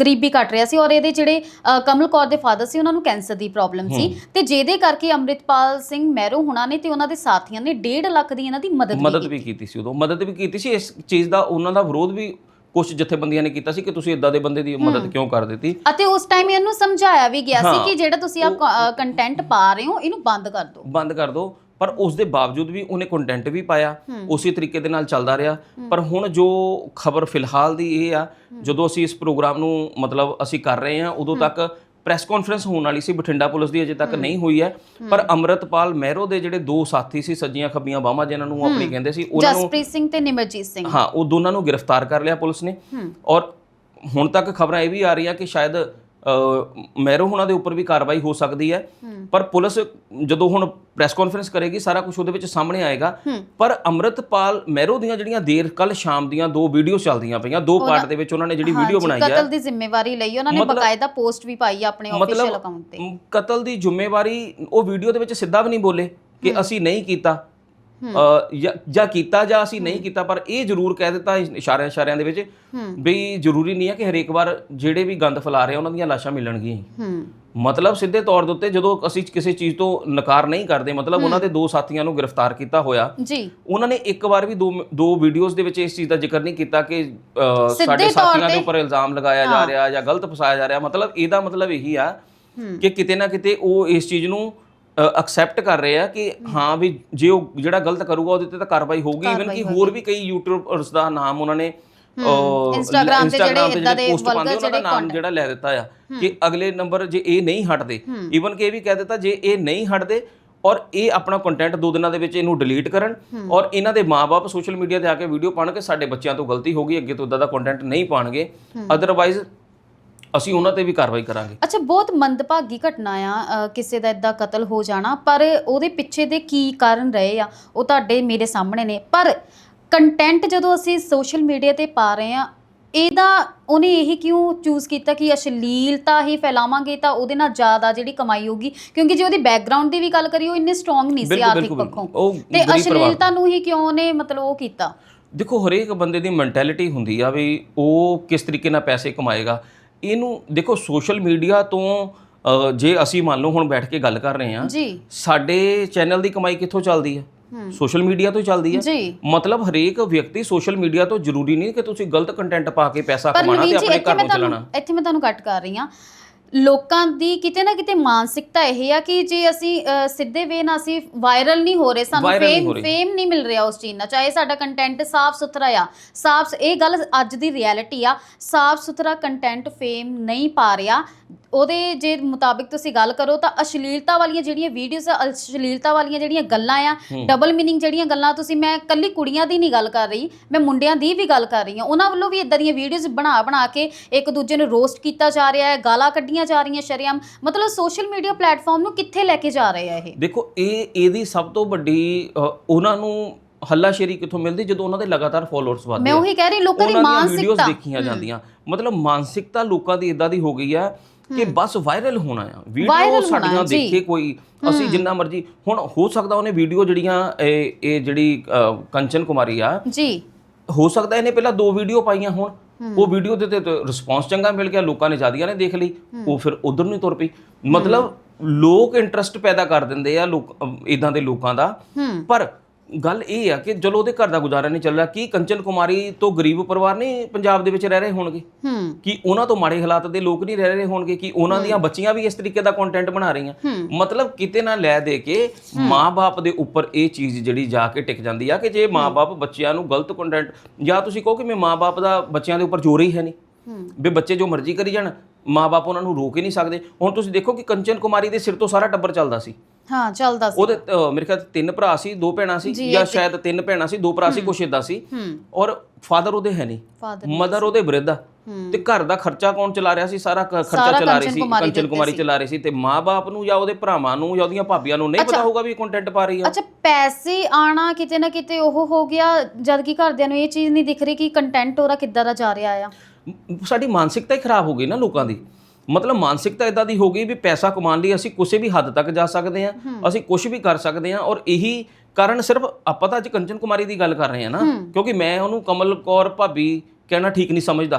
ਗਰੀਬੀ ਕੱਟ ਰਿਹਾ ਸੀ ਔਰ ਇਹਦੇ ਜਿਹੜੇ ਅ, ਕਮਲ ਕੌਰ ਦੇ ਫਾਦਰ ਸੀ ਉਹਨਾਂ ਨੂੰ ਕੈਂਸਰ ਦੀ ਪ੍ਰੋਬਲਮ ਸੀ। ਤੇ ਜਿਹਦੇ ਕਰਕੇ ਅੰਮ੍ਰਿਤਪਾਲ ਸਿੰਘ ਮਹਿਰੋ ਹੁਣਾਂ ਨੇ ਤੇ ਉਹਨਾਂ ਦੇ ਸਾਥੀਆਂ ਨੇ 1.5 ਲੱਖ ਦੀ ਇਹਨਾਂ ਦੀ ਮਦਦ ਵੀ ਮਦਦ ਵੀ ਕੀਤੀ। ਸੀ ਉਦੋਂ। ਮਦਦ ਵੀ ਕੀਤੀ ਸੀ। ਇਸ ਚੀਜ਼ ਦਾ ਉਹਨਾਂ ਦਾ ਵਿਰੋਧ ਵੀ ਕੁਝ ਜਥੇਬੰਦੀਆਂ ਨੇ ਕੀਤਾ ਸੀ ਕਿ ਤੁਸੀਂ ਇਦਾਂ ਦੇ ਬੰਦੇ ਦੀ ਮਦਦ ਕਿਉਂ ਕਰ ਦਿੱਤੀ? ਅਤੇ ਉਸ ਟਾਈਮ ਇਹਨੂੰ ਸਮਝਾਇਆ ਵੀ ਗਿਆ ਸੀ ਕਿ ਜਿਹੜਾ ਤੁਸੀਂ ਆ ਕੰਟੈਂਟ ਪਾ ਰਹੇ ਹੋ ਇਹਨੂੰ ਬੰਦ ਕਰ ਦਿਓ। ਬੰਦ ਕਰ ਦਿਓ। ਪਰ ਉਸ ਦੇ ਬਾਵਜੂਦ ਵੀ ਉਹਨੇ ਕੰਟੈਂਟ ਵੀ ਪਾਇਆ ਉਸੇ ਤਰੀਕੇ ਦੇ ਨਾਲ ਚੱਲਦਾ ਰਿਹਾ। ਪਰ ਹੁਣ ਜੋ ਖਬਰ ਫਿਲਹਾਲ ਦੀ ਇਹ ਆ ਜਦੋਂ ਅਸੀਂ ਇਸ ਪ੍ਰੋਗਰਾਮ ਨੂੰ ਮਤਲਬ ਅਸੀਂ ਕਰ ਰਹੇ ਹਾਂ ਉਦੋਂ ਤੱਕ ਪ੍ਰੈਸ ਕਾਨਫਰੰਸ ਹੋਣ ਵਾਲੀ ਸੀ ਬਠਿੰਡਾ ਪੁਲਿਸ ਦੀ ਅਜੇ ਤੱਕ ਨਹੀਂ ਹੋਈ ਹੈ। ਪਰ ਅਮਰਤਪਾਲ ਮਹਿਰੋ ਦੇ ਜਿਹੜੇ ਦੋ ਸਾਥੀ ਸੀ ਸੱਜੀਆਂ ਖੱਬੀਆਂ ਬਾਹਾਂ ਜਿਨ੍ਹਾਂ ਨੂੰ ਆਪਣੀ ਕਹਿੰਦੇ ਸੀ ਉਹਨਾਂ ਨੂੰ ਜਸਪ੍ਰੀਤ ਸਿੰਘ ਤੇ ਨਿਮਰਜੀਤ ਸਿੰਘ। ਹਾਂ ਉਹ ਦੋਨਾਂ ਨੂੰ ਗ੍ਰਿਫਤਾਰ ਕਰ ਲਿਆ ਪੁਲਿਸ ਨੇ। ਔਰ ਹੁਣ ਤੱਕ ਖਬਰਾਂ ਇਹ ਵੀ ਆ ਰਹੀਆਂ ਕਿ ਸ਼ਾਇਦ ਅ, ਮਹਿਰੋ ਹੁਣਾਂ ਦੇ ਉੱਪਰ ਵੀ ਕਾਰਵਾਈ ਹੋ ਸਕਦੀ ਹੈ। ਪਰ ਪੁਲਿਸ ਜਦੋਂ ਹੁਣ ਪ੍ਰੈਸ ਕਾਨਫਰੰਸ ਕਰੇਗੀ ਸਾਰਾ ਕੁਝ ਉਹਦੇ ਵਿੱਚ ਸਾਹਮਣੇ ਆਏਗਾ। ਪਰ ਅੰਮ੍ਰਿਤਪਾਲ ਮਹਿਰੋ ਦੀਆਂ ਜਿਹੜੀਆਂ ਦੇਰ ਕੱਲ ਸ਼ਾਮ ਦੀਆਂ ਦੋ ਵੀਡੀਓ ਚੱਲਦੀਆਂ ਪਈਆਂ। ਦੋ ਪਾਰਟ ਦੇ ਵਿੱਚ ਉਹਨਾਂ ਨੇ ਜਿਹੜੀ ਵੀਡੀਓ ਬਣਾਈ ਹੈ। ਕਤਲ ਦੀ ਜ਼ਿੰਮੇਵਾਰੀ ਲਈ ਉਹਨਾਂ ਨੇ ਬਕਾਇਦਾ ਪੋਸਟ ਵੀ ਪਾਈ ਆਪਣੇ ਆਫੀਸ਼ੀਅਲ ਅਕਾਊਂਟ ਤੇ। ਕਤਲ ਦੀ ਜ਼ਿੰਮੇਵਾਰੀ ਉਹ ਵੀਡੀਓ ਦੇ ਵਿੱਚ ਸਿੱਧਾ ਵੀ ਨਹੀਂ ਬੋਲੇ ਕਿ ਅਸੀਂ ਨਹੀਂ ਕੀਤਾ। ਜਾਂ- ਕੀਤਾ ਜਾਂ ਅਸੀਂ ਨਹੀਂ ਕੀਤਾ ਪਰ ਇਹ ਜ਼ਰੂਰ ਕਹਿ ਦਿੱਤਾ ਇਸ ਇਸ਼ਾਰਿਆਂ ਇਸ਼ਾਰਿਆਂ ਦੇ ਵਿੱਚ ਵੀ ਜ਼ਰੂਰੀ ਨਹੀਂ ਹੈ ਕਿ ਹਰੇਕ ਵਾਰ ਜਿਹੜੇ ਵੀ ਗੰਦ ਫੈਲਾ ਰਹੇ ਉਹਨਾਂ ਦੀਆਂ ਲਾਸ਼ਾਂ ਮਿਲਣਗੀਆਂ ਮਤਲਬ ਸਿੱਧੇ ਤੌਰ ਦੇ ਉੱਤੇ ਜਦੋਂ ਅਸੀਂ ਕਿਸੇ ਚੀਜ਼ ਤੋਂ ਨਕਾਰ ਨਹੀਂ ਕਰਦੇ ਮਤਲਬ ਉਹਨਾਂ ਦੇ ਦੋ ਸਾਥੀਆਂ ਨੂੰ ਗ੍ਰਿਫਤਾਰ ਕੀਤਾ ਹੋਇਆ ਜੀ। ਉਹਨਾਂ ਨੇ ਇੱਕ ਵਾਰ ਵੀ ਦੋ ਦੋ ਵੀਡੀਓਜ਼ ਦੇ ਵਿੱਚ ਇਸ ਚੀਜ਼ ਦਾ ਜ਼ਿਕਰ ਨਹੀਂ ਕੀਤਾ ਕਿ ਸਾਡੇ ਸਾਥੀਆਂ ਦੇ ਉੱਪਰ ਇਲਜ਼ਾਮ ਲਗਾਇਆ ਜਾ ਰਿਹਾ ਜਾਂ ਗਲਤ ਫਸਾਇਆ ਜਾ ਰਿਹਾ ਮਤਲਬ ਇਹਦਾ ਮਤਲਬ ਇਹੀ ਆ ਕਿ ਕਿਤੇ ਨਾ ਕਿਤੇ ਉਹ ਇਸ ਚੀਜ਼ ਨੂੰ ਐਕਸੈਪਟ ਕਰ ਰਹੇ ਆ ਕਿ ਹਾਂ ਵੀ ਜੇ ਉਹ ਜਿਹੜਾ ਗਲਤ ਕਰੂਗਾ ਉਹਦੇ ਤੇ ਤਾਂ ਕਾਰਵਾਈ ਹੋਊਗੀ ਇਵਨ ਕਿ ਹੋਰ ਵੀ ਕਈ ਯੂਟਿਊਬਰਸ ਦਾ ਨਾਮ ਉਹਨਾਂ ਨੇ Instagram ਤੇ ਜਿਹੜੇ ਏਦਾਂ ਦੇ post ਪਾਉਂਦੇ ਉਹਨਾਂ ਦਾ ਜਿਹੜੇ ਨਾਮ ਜਿਹੜਾ ਲੈ ਦਿੱਤਾ ਆ ਕਿ ਅਗਲੇ ਨੰਬਰ ਜੇ ਇਹ ਨਹੀਂ ਹਟਦੇ ਇਵਨ ਕਿ ਇਹ ਵੀ ਕਹਿ ਦਿੱਤਾ ਜੇ ਇਹ ਨਹੀਂ ਹਟਦੇ ਔਰ ਇਹ ਆਪਣਾ ਕੰਟੈਂਟ ਦੋ ਦਿਨਾਂ ਦੇ ਵਿੱਚ ਇਹਨੂੰ ਡਿਲੀਟ ਕਰਨ ਔਰ ਇਹਨਾਂ ਦੇ ਮਾਪੇ ਸੋਸ਼ਲ ਮੀਡੀਆ ਤੇ ਆ ਕੇ ਵੀਡੀਓ ਪਾਉਣ ਕਿ ਸਾਡੇ ਬੱਚਿਆਂ ਤੋਂ ਗਲਤੀ ਹੋ ਗਈ ਅੱਗੇ ਤੋਂ ਇਦਾਂ ਦਾ ਕੰਟੈਂਟ ਨਹੀਂ ਪਾਣਗੇ ਅਦਰਵਾਈਜ਼ ਅਸੀਂ ਉਹਨਾਂ ਤੇ ਵੀ ਕਾਰਵਾਈ ਕਰਾਂਗੇ। ਅੱਛਾ ਬਹੁਤ ਮੰਦਭਾਗੀ ਘਟਨਾ ਆ ਅ, ਕਿਸੇ ਦਾ ਇਦਾਂ ਕਤਲ ਹੋ ਜਾਣਾ ਪਰ ਉਹਦੇ ਪਿੱਛੇ ਦੇ ਕੀ ਕਾਰਨ ਰਹੇ ਆ ਉਹ ਤੁਹਾਡੇ ਮੇਰੇ ਸਾਹਮਣੇ ਨੇ। ਪਰ ਕੰਟੈਂਟ ਜਦੋਂ ਅਸੀਂ ਸੋਸ਼ਲ ਮੀਡੀਆ ਤੇ ਪਾ ਰਹੇ ਆ ਇਹਦਾ ਉਹਨੇ ਇਹ ਕਿਉਂ ਚੂਜ਼ ਕੀਤਾ ਕਿ ਅਸ਼ਲੀਲਤਾ ਹੀ ਫੈਲਾਵਾਂਗੇ ਤਾਂ ਉਹਦੇ ਨਾਲ ਜ਼ਿਆਦਾ ਜਿਹੜੀ ਕਮਾਈ ਹੋਗੀ ਕਿਉਂਕਿ ਜੇ ਉਹਦੀ ਬੈਕਗ੍ਰਾਉਂਡ ਦੀ ਵੀ ਗੱਲ ਕਰੀਏ ਉਹ ਇੰਨੇ ਸਟਰੋਂਗ ਨਹੀਂ ਸੀ ਬਿਲਕੁਲ, ਆਰਥਿਕ ਬਿਲਕੁਲ, ਪੱਖੋਂ। ਉਹ ਤੇ ਗਰੀਬ ਪਰਿਵਾਰ ਅਸ਼ਲੀਲਤਾ ਨੂੰ ਹੀ ਕਿਉਂ ਉਹਨੇ ਮਤਲਬ ਉਹ ਕੀਤਾ? ਦੇਖੋ ਹਰੇਕ ਬੰਦੇ ਦੀ ਮੈਂਟੈਲਿਟੀ ਹੁੰਦੀ ਆ ਵੀ ਉਹ ਕਿਸ ਤਰੀਕੇ ਨਾਲ ਪੈਸੇ ਕਮਾਏਗਾ। ਇਹਨੂੰ ਦੇਖੋ ਸੋਸ਼ਲ ਮੀਡੀਆ ਤੋਂ ਜੇ ਅਸੀਂ ਮੰਨ ਲਓ ਹੁਣ ਬੈਠ ਕੇ ਗੱਲ ਕਰ ਰਹੇ ਹਾਂ ਜੀ। ਸਾਡੇ ਚੈਨਲ ਦੀ ਕਮਾਈ ਕਿੱਥੋਂ ਚੱਲਦੀ ਹੈ? ਸੋਸ਼ਲ ਮੀਡੀਆ ਤੋਂ ਚੱਲਦੀ ਹੈ। ਮਤਲਬ ਹਰੇਕ ਵਿਅਕਤੀ ਸੋਸ਼ਲ ਮੀਡੀਆ ਤੋਂ ਜ਼ਰੂਰੀ ਨਹੀਂ ਕਿ ਤੁਸੀਂ ਗਲਤ ਕੰਟੈਂਟ ਪਾ ਕੇ ਪੈਸਾ ਕਮਾਣਾ ਤੇ ਆਪਣੇ ਘਰ ਨੂੰ ਚਲਾਣਾ ਇੱਥੇ ਮੈਂ ਤੁਹਾਨੂੰ ਕੱਟ ਕਰ ਰਹੀ ਹਾਂ। ਲੋਕਾਂ ਦੀ ਕਿਤੇ ਨਾ ਕਿਤੇ ਮਾਨਸਿਕਤਾ ਇਹ ਆ ਕਿ ਜੇ ਅਸੀਂ ਅ, ਸਿੱਧੇ ਵੇ ਨਾਲ ਅਸੀਂ ਵਾਇਰਲ ਨਹੀਂ ਹੋ ਰਹੇ ਸਾਨੂੰ Viral ਨਹੀਂ ਫੇਮ ਹੋ ਰਹੇ। ਫੇਮ ਨਹੀਂ ਮਿਲ ਰਿਹਾ ਉਸ ਚੀਜ਼ ਨਾਲ ਚਾਹੇ ਸਾਡਾ ਕੰਟੈਂਟ ਸਾਫ਼ ਸੁਥਰਾ ਆ ਸਾਫ਼ ਇਹ ਗੱਲ ਅੱਜ ਦੀ ਰਿਐਲਿਟੀ ਆ ਸਾਫ਼ ਸੁਥਰਾ ਕੰਟੈਂਟ ਫੇਮ ਨਹੀਂ ਪਾ ਰਿਹਾ ਉਹਦੇ ਜੇ ਮੁਤਾਬਿਕ ਤੁਸੀਂ ਗੱਲ ਕਰੋ ਤਾਂ ਅਸ਼ਲੀਲਤਾ ਵਾਲੀਆਂ ਜਿਹੜੀਆਂ ਵੀਡੀਓਜ਼ ਅਸ਼ਲੀਲਤਾ ਵਾਲੀਆਂ ਜਿਹੜੀਆਂ ਗੱਲਾਂ ਆ ਡਬਲ ਮੀਨਿੰਗ ਜਿਹੜੀਆਂ ਗੱਲਾਂ ਤੁਸੀਂ ਮੈਂ ਕੱਲੀ ਕੁੜੀਆਂ ਦੀ ਨਹੀਂ ਗੱਲ ਕਰ ਰਹੀ ਮੈਂ ਮੁੰਡਿਆਂ ਦੀ ਵੀ ਗੱਲ ਕਰ ਰਹੀ ਹਾਂ। ਉਹਨਾਂ ਵੱਲੋਂ ਵੀ ਇਦਾਂ ਦੀਆਂ ਵੀਡੀਓਜ਼ ਬਣਾ ਬਣਾ ਕੇ ਇੱਕ ਦੂਜੇ ਨੂੰ ਰੋਸਟ ਕੀਤਾ ਜਾ ਰਿਹਾ ਹੈ ਗਾਲਾਂ ਕੱਢੀਆਂ ਜਾ ਰਹੀਆਂ ਸ਼ਰੇਆਮ। ਮਤਲਬ ਸੋਸ਼ਲ ਮੀਡੀਆ ਪਲੇਟਫਾਰਮ ਨੂੰ ਕਿੱਥੇ ਲੈ ਕੇ ਜਾ ਰਹੇ ਆ ਇਹ? ਦੇਖੋ ਇਹ ਇਹਦੀ ਸਭ ਤੋਂ ਵੱਡੀ ਉਹਨਾਂ ਨੂੰ ਹੱਲਾਸ਼ੇਰੀ ਕਿੱਥੋਂ ਮਿਲਦੀ ਜਦੋਂ ਉਹਨਾਂ ਦੇ ਲਗਾਤਾਰ ਫਾਲੋਅਰਸ ਵਧਦੇ ਮੈਂ। ਉਹੀ ਕਹਿ ਰਹੀ ਲੋਕਾਂ ਦੀ ਵੀਡੀਓਜ਼ ਮਾਨਸਿਕਤਾ। ਦੇਖੀਆਂ ਜਾਂਦੀਆਂ। ਮਤਲਬ ਮਾਨਸਿਕਤਾ ਲੋਕਾਂ ਦੀ ਇਦਾਂ ਦੀ ਹੋ ਗਈ ਆ ਕਿ ਬਸ ਵਾਇਰਲ ਹੋਣਾ ਆ। ਵੀਡੀਓ ਸਾਡੀਆਂ। ਦੇਖੇ ਕੋਈ ਅਸੀਂ ਜਿੰਨਾ ਮਰਜ਼ੀ ਹੁਣ ਹੋ ਸਕਦਾ ਉਹਨੇ ਵੀਡੀਓ ਜਿਹੜੀਆਂ ਇਹ ਇਹ ਜਿਹੜੀ ਕੰਚਨ ਕੁਮਾਰੀ ਆ ਜੀ। ਹੋ ਸਕਦਾ ਇਹਨੇ ਪਹਿਲਾਂ ਦੋ ਵੀਡੀਓ ਪਾਈਆਂ ਹੋਣ। ਉਹ ਵੀਡੀਓ ਦੇ ਤੇ ਰਿਸਪੌਂਸ ਚੰਗਾ ਮਿਲ ਗਿਆ ਲੋਕਾਂ ਨੇ ਜ਼ਿਆਦੀਆਂ ਨੇ ਦੇਖ ਲਈ। ਉਹ ਫਿਰ ਉਧਰ ਨੂੰ ਤੁਰ ਪਈ। ਮਤਲਬ ਲੋਕ ਇੰਟਰਸਟ ਪੈਦਾ ਕਰ ਦਿੰਦੇ ਆ ਲੋਕ ਇਦਾਂ ਦੇ ਲੋਕਾਂ ਦਾ। ਪਰ ਗੱਲ ਇਹ ਆ ਕਿ ਚਲੋ ਉਹਦੇ ਘਰ ਦਾ ਗੁਜ਼ਾਰਾ ਨਹੀਂ ਚੱਲ ਰਿਹਾ। ਕੀ ਕੰਚਨ ਕੁਮਾਰੀ ਤੋਂ ਗਰੀਬ ਪਰਿਵਾਰ ਨਹੀਂ ਪੰਜਾਬ ਦੇ ਵਿੱਚ ਰਹਿ ਰਹੇ ਹੋਣਗੇ? ਹੂੰ। ਕਿ ਉਹਨਾਂ ਤੋਂ ਮਾੜੇ ਹਾਲਾਤ ਦੇ ਲੋਕ ਨਹੀਂ ਰਹਿ ਰਹੇ ਹੋਣਗੇ? ਕਿ ਉਹਨਾਂ ਦੀਆਂ ਬੱਚੀਆਂ ਵੀ ਇਸ ਤਰੀਕੇ ਦਾ ਕੰਟੈਂਟ ਬਣਾ ਰਹੀਆਂ? ਮਤਲਬ ਕਿਤੇ ਨਾ ਲੈ ਦੇ ਕੇ ਮਾਪੇ ਦੇ ਉੱਪਰ ਇਹ ਚੀਜ਼ ਜਿਹੜੀ ਜਾ ਕੇ ਟਿਕ ਜਾਂਦੀ ਆ ਕਿ ਜੇ ਮਾਪੇ ਬੱਚਿਆਂ ਨੂੰ ਗਲਤ ਕੰਟੈਂਟ ਜਾਂ ਤੁਸੀਂ ਕਹੋ ਕਿ ਮੈਂ ਮਾਪੇ ਦਾ ਬੱਚਿਆਂ ਦੇ ਉੱਪਰ ਜ਼ੋਰ ਹੀ ਹੈ ਨਹੀਂ। ਵੀ ਬੱਚੇ ਜੋ ਮਰਜ਼ੀ ਕਰੀ ਜਾਣ ਮਾਪੇ ਉਹਨਾਂ ਨੂੰ ਰੋਕ ਹੀ ਨਹੀਂ ਸਕਦੇ। ਹੁਣ ਤੁਸੀਂ ਦੇਖੋ ਕਿ ਕੰਚਨ ਕੁਮਾਰੀ ਦੇ ਸਿਰ ਤੋਂ ਸਾਰਾ ਟੱਬਰ ਚੱਲਦਾ ਸੀ। ਹਾਂ ਚੱਲਦਾ ਸੀ। ਉਹਦੇ ਮੇਰੇ ਖਿਆਲ ਤਿੰਨ ਭਰਾ ਸੀ ਦੋ ਭੈਣਾਂ ਸੀ ਜਾਂ ਸ਼ਾਇਦ ਤਿੰਨ ਭੈਣਾਂ ਸੀ ਦੋ ਭਰਾ ਸੀ ਕੁਛ ਇਦਾਂ ਸੀ। ਔਰ ਫਾਦਰ ਉਹਦੇ ਹੈ ਨਹੀਂ। ਫਾਦਰ ਮਦਰ ਉਹਦੇ ਵਿਰੁੱਧ ਆ। ਤੇ ਘਰ ਦਾ ਖਰਚਾ ਕੌਣ ਚਲਾ ਰਿਹਾ ਸੀ? ਸਾਰਾ ਖਰਚਾ ਚਲਾ ਰਹੀ ਸੀ ਕੰਚਨ ਕੁਮਾਰੀ ਚਲਾ ਰਹੀ ਸੀ ਤੇ ਮਾਪੇ ਨੂੰ ਜਾਂ ਉਹਦੇ ਭਰਾਵਾਂ ਨੂੰ ਜਾਂ ਉਹਦੀਆਂ ਭਾਬੀਆਂ ਨੂੰ ਨਹੀਂ ਪਤਾ ਹੋਊਗਾ ਵੀ ਕੰਟੈਂਟ ਪਾ ਰਹੀ ਆ। ਅੱਛਾ ਪੈਸੇ ਆਣਾ ਕਿਤੇ ਨਾ ਕਿਤੇ ਉਹ ਹੋ ਗਿਆ ਜਦ ਕਿ ਘਰਦਿਆਂ ਨੂੰ ਇਹ ਚੀਜ਼ ਨਹੀਂ ਦਿਖ ਰਹੀ ਕਿ ਕੰਟੈਂਟ ਉਹਦਾ ਕਿੱਦਾਂ ਦਾ ਜਾ ਰਿਹਾ ਆ। ਸਾਡੀ ਮਾਨਸਿਕਤਾ ਹੀ ਖਰਾਬ ਹੋ ਗਈ ਨਾ ਲੋਕਾਂ ਦੀ। ਮਤਲਬ ਮਾਨਸਿਕਤਾ ਇਦਾਂ ਦੀ ਹੋ ਗਈ ਵੀ ਪੈਸਾ ਕਮਾਉਣ ਲਈ ਅਸੀਂ ਕਿਸੇ ਵੀ ਹੱਦ ਤੱਕ ਜਾ ਸਕਦੇ ਹਾਂ ਅਸੀਂ ਕੁਝ ਵੀ ਕਰ ਸਕਦੇ ਹਾਂ ਔਰ ਇਹੀ ਕਾਰਨ ਸਿਰਫ ਆਪਾਂ ਤਾਂ ਅੱਜ ਕੰਚਨ ਕੁਮਾਰੀ ਦੀ ਗੱਲ ਕਰ ਰਹੇ ਹਾਂ ਨਾ ਕਿਉਂਕਿ ਮੈਂ ਉਹਨੂੰ ਕਮਲ ਕੌਰ ਭਾਬੀ ਕਹਿਣਾ ਠੀਕ ਨਹੀਂ ਸਮਝਦਾ।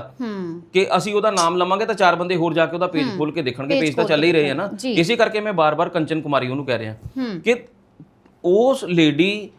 ਕਿ ਅਸੀਂ ਉਹਦਾ ਨਾਮ ਲਵਾਂਗੇ ਤਾਂ ਚਾਰ ਬੰਦੇ ਹੋਰ ਜਾ ਕੇ ਉਹਦਾ ਪੇਜ ਖੋਲ ਕੇ ਦੇਖਣਗੇ ਪੇਜ ਤਾਂ ਚੱਲ ਹੀ ਰਹੇ ਆ ਨਾ। ਇਸੇ ਕਰਕੇ ਮੈਂ ਬਾਰ-ਬਾਰ ਕੰਚਨ ਕੁਮਾਰੀ ਉਹਨੂੰ ਕਹਿ ਰਿਹਾ। ਕਿ ਉਸ ਲੇਡੀ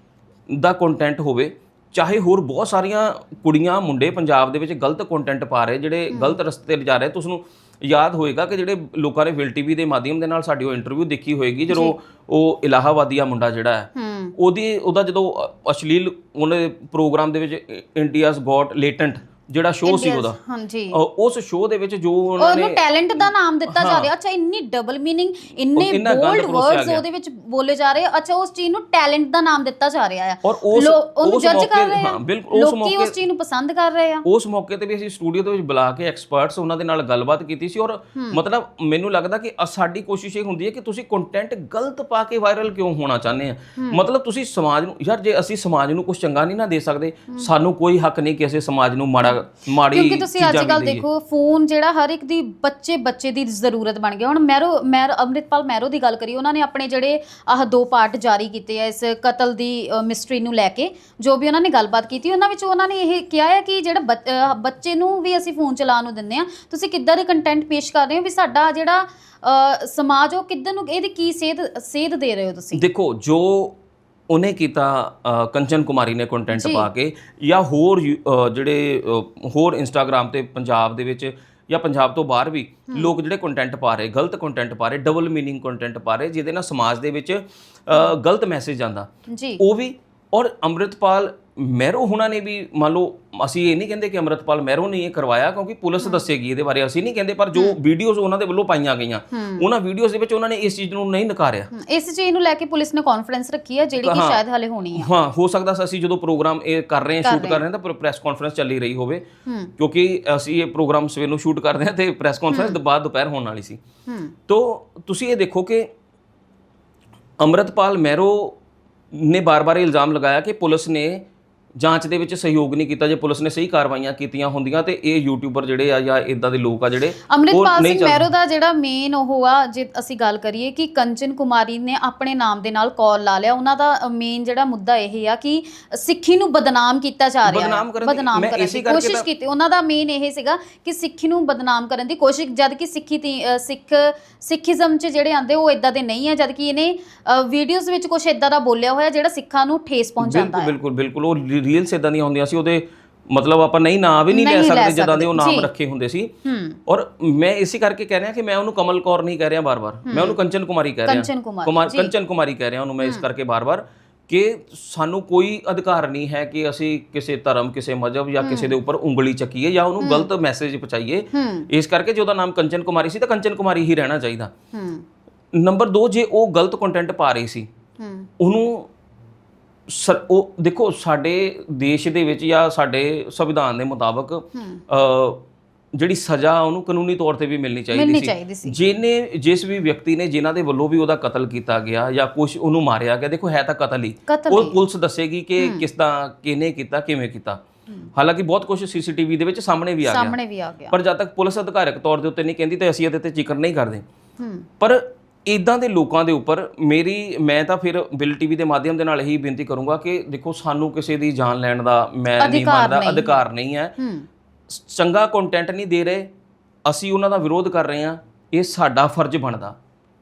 ਦਾ ਕੰਟੈਂਟ ਹੋਵੇ ਚਾਹੇ ਹੋਰ ਬਹੁਤ ਸਾਰੀਆਂ ਕੁੜੀਆਂ ਮੁੰਡੇ ਪੰਜਾਬ ਦੇ ਵਿੱਚ ਗਲਤ ਕੰਟੈਂਟ ਪਾ ਰਹੇ ਜਿਹੜੇ ਗਲਤ ਰਸਤੇ ਤੇ ਜਾ ਰਹੇ ਤੁਸੀਂ ਨੂੰ ਯਾਦ ਹੋਏਗਾ ਕਿ ਜਿਹੜੇ ਲੋਕਾਂ ਨੇ ਵਿਲ ਟੀਵੀ ਦੇ ਮਾਧਿਅਮ ਦੇ ਨਾਲ ਸਾਡੀ ਉਹ ਇੰਟਰਵਿਊ ਦੇਖੀ ਹੋਏਗੀ ਜਦੋਂ ਉਹ ਇਲਾਹਾਬਾਦੀਆ ਮੁੰਡਾ ਜਿਹੜਾ ਹੈ ਉਹਦੀ ਉਹਦਾ ਜਦੋਂ ਅਸ਼ਲੀਲ ਉਹਨੇ ਪ੍ਰੋਗਰਾਮ ਦੇ ਵਿੱਚ ਇੰਡੀਆਜ਼ ਗੋਟ ਲੇਟੈਂਟ ਜਿਹੜਾ ਸ਼ੋਅ ਸੀ ਉਹਦਾ। ਹਾਂਜੀ। ਅ, ਉਸ ਸ਼ੋਅ ਦੇ ਵਿੱਚ ਜੋ ਉਹਨਾਂ ਉਹਨੂੰ ਟੈਲੈਂਟ ਦਾ ਨਾਮ ਦਿੱਤਾ ਜਾ ਰਿਹਾ। ਅੱਛਾ ਇੰਨੀ ਡਬਲ ਮੀਨਿੰਗ ਇੰਨੇ ਇੰਨਾ ਗੰਦ ਬੋਲਡ ਪਰੋਸਿਆ ਵਰਡਸ ਗਿਆ। ਉਹਦੇ ਵਿੱਚ ਬੋਲੇ ਜਾ ਰਹੇ ਆ। ਅੱਛਾ ਉਸ ਚੀਜ਼ ਨੂੰ ਟੈਲੈਂਟ ਦਾ ਨਾਮ ਦਿੱਤਾ ਜਾ ਰਿਹਾ ਆ। ਔਰ ਉਸ ਲੋ- ਉਹਨੂੰ ਉਸ ਜੱਜ ਮੌਕੇ ਕਰ ਰਹੇ ਆ। ਹਾਂ ਬਿਲਕੁਲ ਉਸ ਲੋਕੀ ਮੌਕੇ ਉਸ ਚੀਜ਼ ਨੂੰ ਪਸੰਦ ਕਰ ਰਹੇ ਆ। ਉਸ ਮੌਕੇ ਤੇ ਵੀ ਅਸੀਂ ਸਟੂਡੀਓ ਦੇ ਵਿੱਚ ਬੁਲਾ ਕੇ ਐਕਸਪਰਟਸ ਉਹਨਾਂ ਦੇ ਨਾਲ ਗੱਲਬਾਤ ਕੀਤੀ ਸੀ। ਔਰ ਮਤਲਬ ਮੈਨੂੰ ਲੱਗਦਾ ਕਿ ਅ- ਸਾਡੀ ਕੋਸ਼ਿਸ਼ ਇਹ ਹੁੰਦੀ ਹੈ ਕਿ ਤੁਸੀਂ ਕੰਟੈਂਟ ਗਲਤ ਪਾ ਕੇ ਵਾਇਰਲ ਕਿਉਂ ਹੋਣਾ ਚਾਹੁੰਦੇ ਆ? ਮਤਲਬ ਤੁਸੀਂ ਸਮਾਜ ਨੂੰ ਯਾਰ ਜੇ ਅਸੀਂ ਸਮਾਜ ਨੂੰ ਕੁਝ ਚੰਗਾ ਨਹੀਂ ਨਾ ਦੇ ਸਕਦੇ ਸਾਨੂੰ ਕੋਈ ਹੱਕ ਨਹੀਂ ਕਿ ਅਸੀਂ ਸਮਾਜ ਨੂੰ ਮਾੜਾ ਮਾੜੀ ਕਿਉਂਕਿ ਤੁਸੀਂ ਅੱਜ ਕੱਲ। ਦੇਖੋ ਫੋਨ ਜਿਹੜਾ ਹਰ ਇੱਕ ਦੀ ਬੱਚੇ ਬੱਚੇ ਦੀ ਜ਼ਰੂਰਤ ਬਣ ਗਿਆ ਹੁਣ ਮੈਰੋ ਮੈਰ ਅੰਮ੍ਰਿਤਪਾਲ ਮੈਰੋ ਦੀ ਗੱਲ ਕਰੀ ਉਹਨਾਂ ਨੇ ਆਪਣੇ ਜਿਹੜੇ ਆਹ ਦੋ ਪਾਰਟ ਜਾਰੀ ਕੀਤੇ ਆ ਇਸ ਕਤਲ ਦੀ ਮਿਸਟਰੀ ਨੂੰ ਲੈ ਕੇ ਜੋ ਵੀ ਉਹਨਾਂ ਨੇ ਗੱਲਬਾਤ ਕੀਤੀ ਉਹਨਾਂ ਵਿੱਚ ਉਹਨਾਂ ਨੇ ਇਹ ਕਿਹਾ ਹੈ ਕਿ ਜਿਹੜਾ ਬੱਚ- ਨੂੰ ਵੀ ਅਸੀਂ ਫੋਨ ਚਲਾਉਣ ਨੂੰ ਦਿੰਦੇ ਆ ਤੁਸੀਂ ਕਿੱਦਾਂ ਦੇ ਕੰਟੈਂਟ ਪੇਸ਼ ਕਰ ਰਹੇ ਹੋ ਵੀ ਸਾਡਾ ਜਿਹੜਾ ਸਮਾਜ ਉਹ ਕਿੱਦਾਂ ਨੂੰ ਇਹਦੀ ਕੀ ਸੇਧ ਸੇਧ ਦੇ ਰਹੇ ਹੋ ਤੁਸੀਂ ਦੇਖੋ ਜੋ ਉਹਨੇ ਕੀਤਾ ਅ, ਕੰਚਨ ਕੁਮਾਰੀ ਨੇ ਕੰਟੈਂਟ ਪਾ ਕੇ ਜਾਂ ਹੋਰ ਯੂ- ਅ, ਜਿਹੜੇ ਅ, ਹੋਰ ਇੰਸਟਾਗ੍ਰam ਤੇ ਪੰਜਾਬ ਦੇ ਵਿੱਚ ਜਾਂ ਪੰਜਾਬ ਤੋਂ ਬਾਹਰ ਵੀ ਲੋਕ ਜਿਹੜੇ ਕੰਟੈਂਟ ਪਾ ਰਹੇ ਗਲਤ ਕੰਟੈਂਟ ਪਾ ਰਹੇ ਡਬਲ ਮੀਨਿੰਗ ਕੰਟੈਂਟ ਪਾ ਰਹੇ ਜਿਹਦੇ ਨਾਲ ਸਮਾਜ ਦੇ ਵਿੱਚ ਅ, ਗਲਤ ਮੈਸੇਜ ਜਾਂਦਾ ਜੀ। ਉਹ ਵੀ ਔਰ ਅੰਮ੍ਰਿਤਪਾਲ ਮਹਿਰੋ ਹੁਣਾਂ ਨੇ ਵੀ ਮੰਨ ਲਓ ਅਸੀਂ ਇਹ ਨਹੀਂ ਕਹਿੰਦੇ ਕਿ ਅੰਮ੍ਰਿਤਪਾਲ ਮਹਿਰੋ ਨੇ ਇਹ ਕਰਵਾਇਆ ਕਿਉਂਕਿ ਪੁਲਿਸ ਦੱਸੇਗੀ ਇਹਦੇ ਬਾਰੇ। ਅਸੀਂ ਨਹੀਂ ਕਹਿੰਦੇ ਪਰ ਜੋ ਵੀਡੀਓਜ਼ ਉਹਨਾਂ ਦੇ ਵੱਲੋਂ ਪਾਈਆਂ ਗਈਆਂ ਉਹਨਾਂ ਵੀਡੀਓਜ਼ ਦੇ ਵਿੱਚ ਉਹਨਾਂ ਨੇ ਇਸ ਚੀਜ਼ ਨੂੰ ਨਹੀਂ ਨਕਾਰਿਆ। ਇਸ ਚੀਜ਼ ਨੂੰ ਲੈ ਕੇ ਪੁਲਿਸ ਨੇ ਕਾਨਫਰੰਸ ਰੱਖੀ ਹੈ ਜਿਹੜੀ ਕਿ ਸ਼ਾਇਦ ਹਲੇ ਹੋਣੀ ਆ। ਹਾਂ ਹੋ ਸਕਦਾ ਅਸੀਂ ਜਦੋਂ ਪ੍ਰੋਗਰਾਮ ਇਹ ਕਰ ਰਹੇ ਹਾਂ ਸ਼ੂਟ ਕਰ ਰਹੇ ਹਾਂ ਤਾਂ ਪ੍ਰੈਸ ਕਾਨਫਰੰਸ ਚੱਲੀ ਰਹੀ ਹੋਵੇ। ਕਿਉਂਕਿ ਅਸੀਂ ਇਹ ਪ੍ਰੋਗਰਾਮ ਸਵੇਰ ਨੂੰ ਸ਼ੂਟ ਕਰਦੇ ਹਾਂ ਤੇ ਪ੍ਰੈਸ ਕਾਨਫਰੰਸ ਬਾਅਦ ਦੁਪਹਿਰ ਹੋਣ ਵਾਲੀ ਸੀ। ਹੂੰ। ਤੋ ਤੁਸੀਂ ਇਹ ਦੇਖੋ ਕਿ ਅੰਮ੍ਰਿਤਪਾਲ ਮਹਿਰੋ ਨੇ ਬਾਰ-ਬਾਰ ਇਲਜ਼ਾਮ ਲਗਾਇਆ ਕਿ ਪੁਲਿਸ ਨੇ ਜਾਂਚ ਦੇ ਵਿੱਚ ਸਹਿਯੋਗ ਨਹੀਂ ਕੀਤਾ ਜੇ ਪੁਲਿਸ ਨੇ ਸਹੀ ਕਾਰਵਾਈਆਂ ਕੀਤੀਆਂ ਹੁੰਦੀਆਂ ਤੇ ਇਹ ਯੂਟਿਊਬਰ ਜਿਹੜੇ ਆ ਜਾਂ ਇਦਾਂ ਦੇ ਲੋਕ ਆ ਜਿਹੜੇ ਅੰਮ੍ਰਿਤਪਾਲ ਸਿੰਘ ਮਹਿਰੋ ਦਾ ਜਿਹੜਾ ਮੇਨ ਉਹ ਆ ਜੇ ਅਸੀਂ ਗੱਲ ਕਰੀਏ ਕਿ ਕੰਚਨ ਕੁਮਾਰੀ ਨੇ ਆਪਣੇ ਨਾਮ ਦੇ ਨਾਲ ਕਾਲ ਲਾ ਲਿਆ ਉਹਨਾਂ ਦਾ ਮੇਨ ਜਿਹੜਾ ਮੁੱਦਾ ਇਹ ਆ ਕਿ ਸਿੱਖੀ ਨੂੰ ਬਦਨਾਮ ਕੀਤਾ ਜਾ ਰਿਹਾ ਹੈ। ਬਦਨਾਮ ਕਰਨ ਦੀ ਕੋਸ਼ਿਸ਼ ਕੀਤੀ। ਉਹਨਾਂ ਦਾ ਮੇਨ ਇਹ ਸੀਗਾ ਕਿ ਸਿੱਖੀ ਨੂੰ ਬਦਨਾਮ ਕਰਨ ਦੀ ਕੋਸ਼ਿਸ਼ ਜਦ ਕਿ ਸਿੱਖੀ ਸਿੱਖ ਸਿੱਖੀਜ਼ਮ 'ਚ ਜਿਹੜੇ ਆਂਦੇ ਉਹ ਇਦਾਂ ਦੇ ਨਹੀਂ ਆ ਜਦ ਕਿ ਇਹਨੇ ਵੀਡੀਓਜ਼ ਵਿੱਚ ਕੁਝ ਇਦਾਂ ਦਾ ਬੋਲਿਆ ਹੋਇਆ ਜਿਹੜਾ ਸਿੱਖਾਂ ਨੂੰ ਠੇਸ ਪਹੁੰਚਾਉਂਦਾ ਹੈ। ਬਿਲਕੁਲ ਬਿਲਕੁਲ। ਉਹ ਰੀਲਸ ਇਦਾਂ ਦੀਆਂ ਹੁੰਦੀਆਂ ਸੀ ਉਹਦੇ ਮਤਲਬ ਆਪਾਂ ਨਹੀਂ ਨਾਂ ਵੀ ਨਹੀਂ ਲੈ ਸਕਦੇ ਜਦਾਂ ਦੇ ਉਹ ਨਾਮ ਰੱਖੇ ਹੁੰਦੇ ਸੀ। ਔਰ ਮੈਂ ਇਸੇ ਕਰਕੇ ਕਹਿ ਰਿਹਾ ਕਿ ਮੈਂ ਉਹਨੂੰ ਕਮਲ ਕੌਰ ਨਹੀਂ ਕਹਿ ਰਿਹਾ ਬਾਰ-ਬਾਰ। ਮੈਂ ਉਹਨੂੰ ਕੰਚਨ ਕੁਮਾਰੀ ਕਹਿ ਰਿਹਾ। ਕੰਚਨ ਕੁਮਾਰੀ, ਕੰਚਨ ਕੁਮਾਰੀ ਕਹਿ ਰਿਹਾ ਉਹਨੂੰ ਮੈਂ ਇਸ ਕਰਕੇ ਬਾਰ-ਬਾਰ ਕਿ ਸਾਨੂੰ ਕੋਈ ਅਧਿਕਾਰ ਨਹੀਂ ਹੈ ਕਿ ਅਸੀਂ ਕਿਸੇ ਧਰਮ ਕਿਸੇ ਮਜ਼ਹਬ ਜਾਂ ਕਿਸੇ ਦੇ ਉੱਪਰ ਉਂਗਲੀ ਚੱਕੀਏ ਜਾਂ ਉਹਨੂੰ ਗਲਤ ਮੈਸੇਜ ਪਹੁੰਚਾਈਏ। ਇਸ ਕਰਕੇ ਜੇ ਉਹਦਾ ਨਾਮ ਕੰਚਨ ਕੁਮਾਰੀ ਸੀ ਤਾਂ ਕੰਚਨ ਕੁਮਾਰੀ ਹੀ ਰਹਿਣਾ ਚਾਹੀਦਾ। ਨੰਬਰ 2 ਜੇ ਉਹ ਗਲਤ ਕੰਟੈਂਟ ਪਾ ਰਹੀ ਸੀ ਉਹਨੂੰ ਸਰ- ਉਹ ਦੇਖੋ ਸਾਡੇ ਦੇਸ਼ ਦੇ ਵਿੱਚ ਜਾਂ ਸਾਡੇ ਸੰਵਿਧਾਨ ਦੇ ਮੁਤਾਬਕ ਅ, ਜਿਹੜੀ ਸਜ਼ਾ ਉਹਨੂੰ ਕਾਨੂੰਨੀ ਤੌਰ ਤੇ ਵੀ ਮਿਲਣੀ ਚਾਹੀਦੀ ਮਿਲਣੀ ਸੀ। ਚਾਹੀਦੀ ਸੀ। ਜਿਹਨੇ ਜਿਸ ਵੀ ਵਿਅਕਤੀ ਨੇ ਜਿਨ੍ਹਾਂ ਦੇ ਵੱਲੋਂ ਵੀ ਉਹਦਾ ਕਤਲ ਕੀਤਾ ਗਿਆ ਜਾਂ ਕੁਝ ਉਹਨੂੰ ਮਾਰਿਆ ਗਿਆ ਦੇਖੋ ਹੈ ਤਾਂ ਕਤਲ ਹੀ। ਕਤਲ ਉਹ ਪੁਲਿਸ ਦੱਸੇਗੀ ਕਿ ਕਿਸ ਦਾ ਕਿਹਨੇ ਕੀਤਾ ਕਿਵੇਂ ਕੀਤਾ। ਹਾਲਾਂਕਿ ਬਹੁਤ ਕੁਝ ਸੀਸੀਟੀਵੀ ਦੇ ਵਿੱਚ ਸਾਹਮਣੇ ਵੀ ਆ ਗਿਆ। ਸਾਹਮਣੇ ਵੀ ਆ ਗਿਆ। ਪਰ ਜਦ ਤੱਕ ਪੁਲਿਸ ਅਧਿਕਾਰਕ ਤੌਰ ਦੇ ਉੱਤੇ ਨਹੀਂ ਕਹਿੰਦੀ ਤੇ ਅਸੀਂ ਇਹਦੇ ਤੇ ਜ਼ਿਕਰ ਨਹੀਂ ਕਰਦੇ। ਹੂੰ। ਪਰ ਇਦਾਂ ਦੇ ਲੋਕਾਂ ਦੇ ਉੱਪਰ ਮੇਰੀ ਮੈਂ ਤਾਂ ਫਿਰ ਬਿਲ ਟੀਵੀ ਦੇ ਮਾਧਿਅਮ ਦੇ ਨਾਲ ਇਹੀ ਬੇਨਤੀ ਕਰੂੰਗਾ ਕਿ ਦੇਖੋ ਸਾਨੂੰ ਕਿਸੇ ਦੀ ਜਾਨ ਲੈਣ ਦਾ ਮੈਂ ਨਹੀਂ ਮੰਨਦਾ। ਅਧਿਕਾਰ ਨਹੀਂ ਹੂੰ। ਚੰਗਾ ਕੰਟੈਂਟ ਨਹੀਂ ਦੇ ਰਹੇ ਅਸੀਂ ਉਹਨਾਂ ਦਾ ਵਿਰੋਧ ਕਰ ਰਹੇ ਹਾਂ ਇਹ ਸਾਡਾ ਫਰਜ਼ ਬਣਦਾ।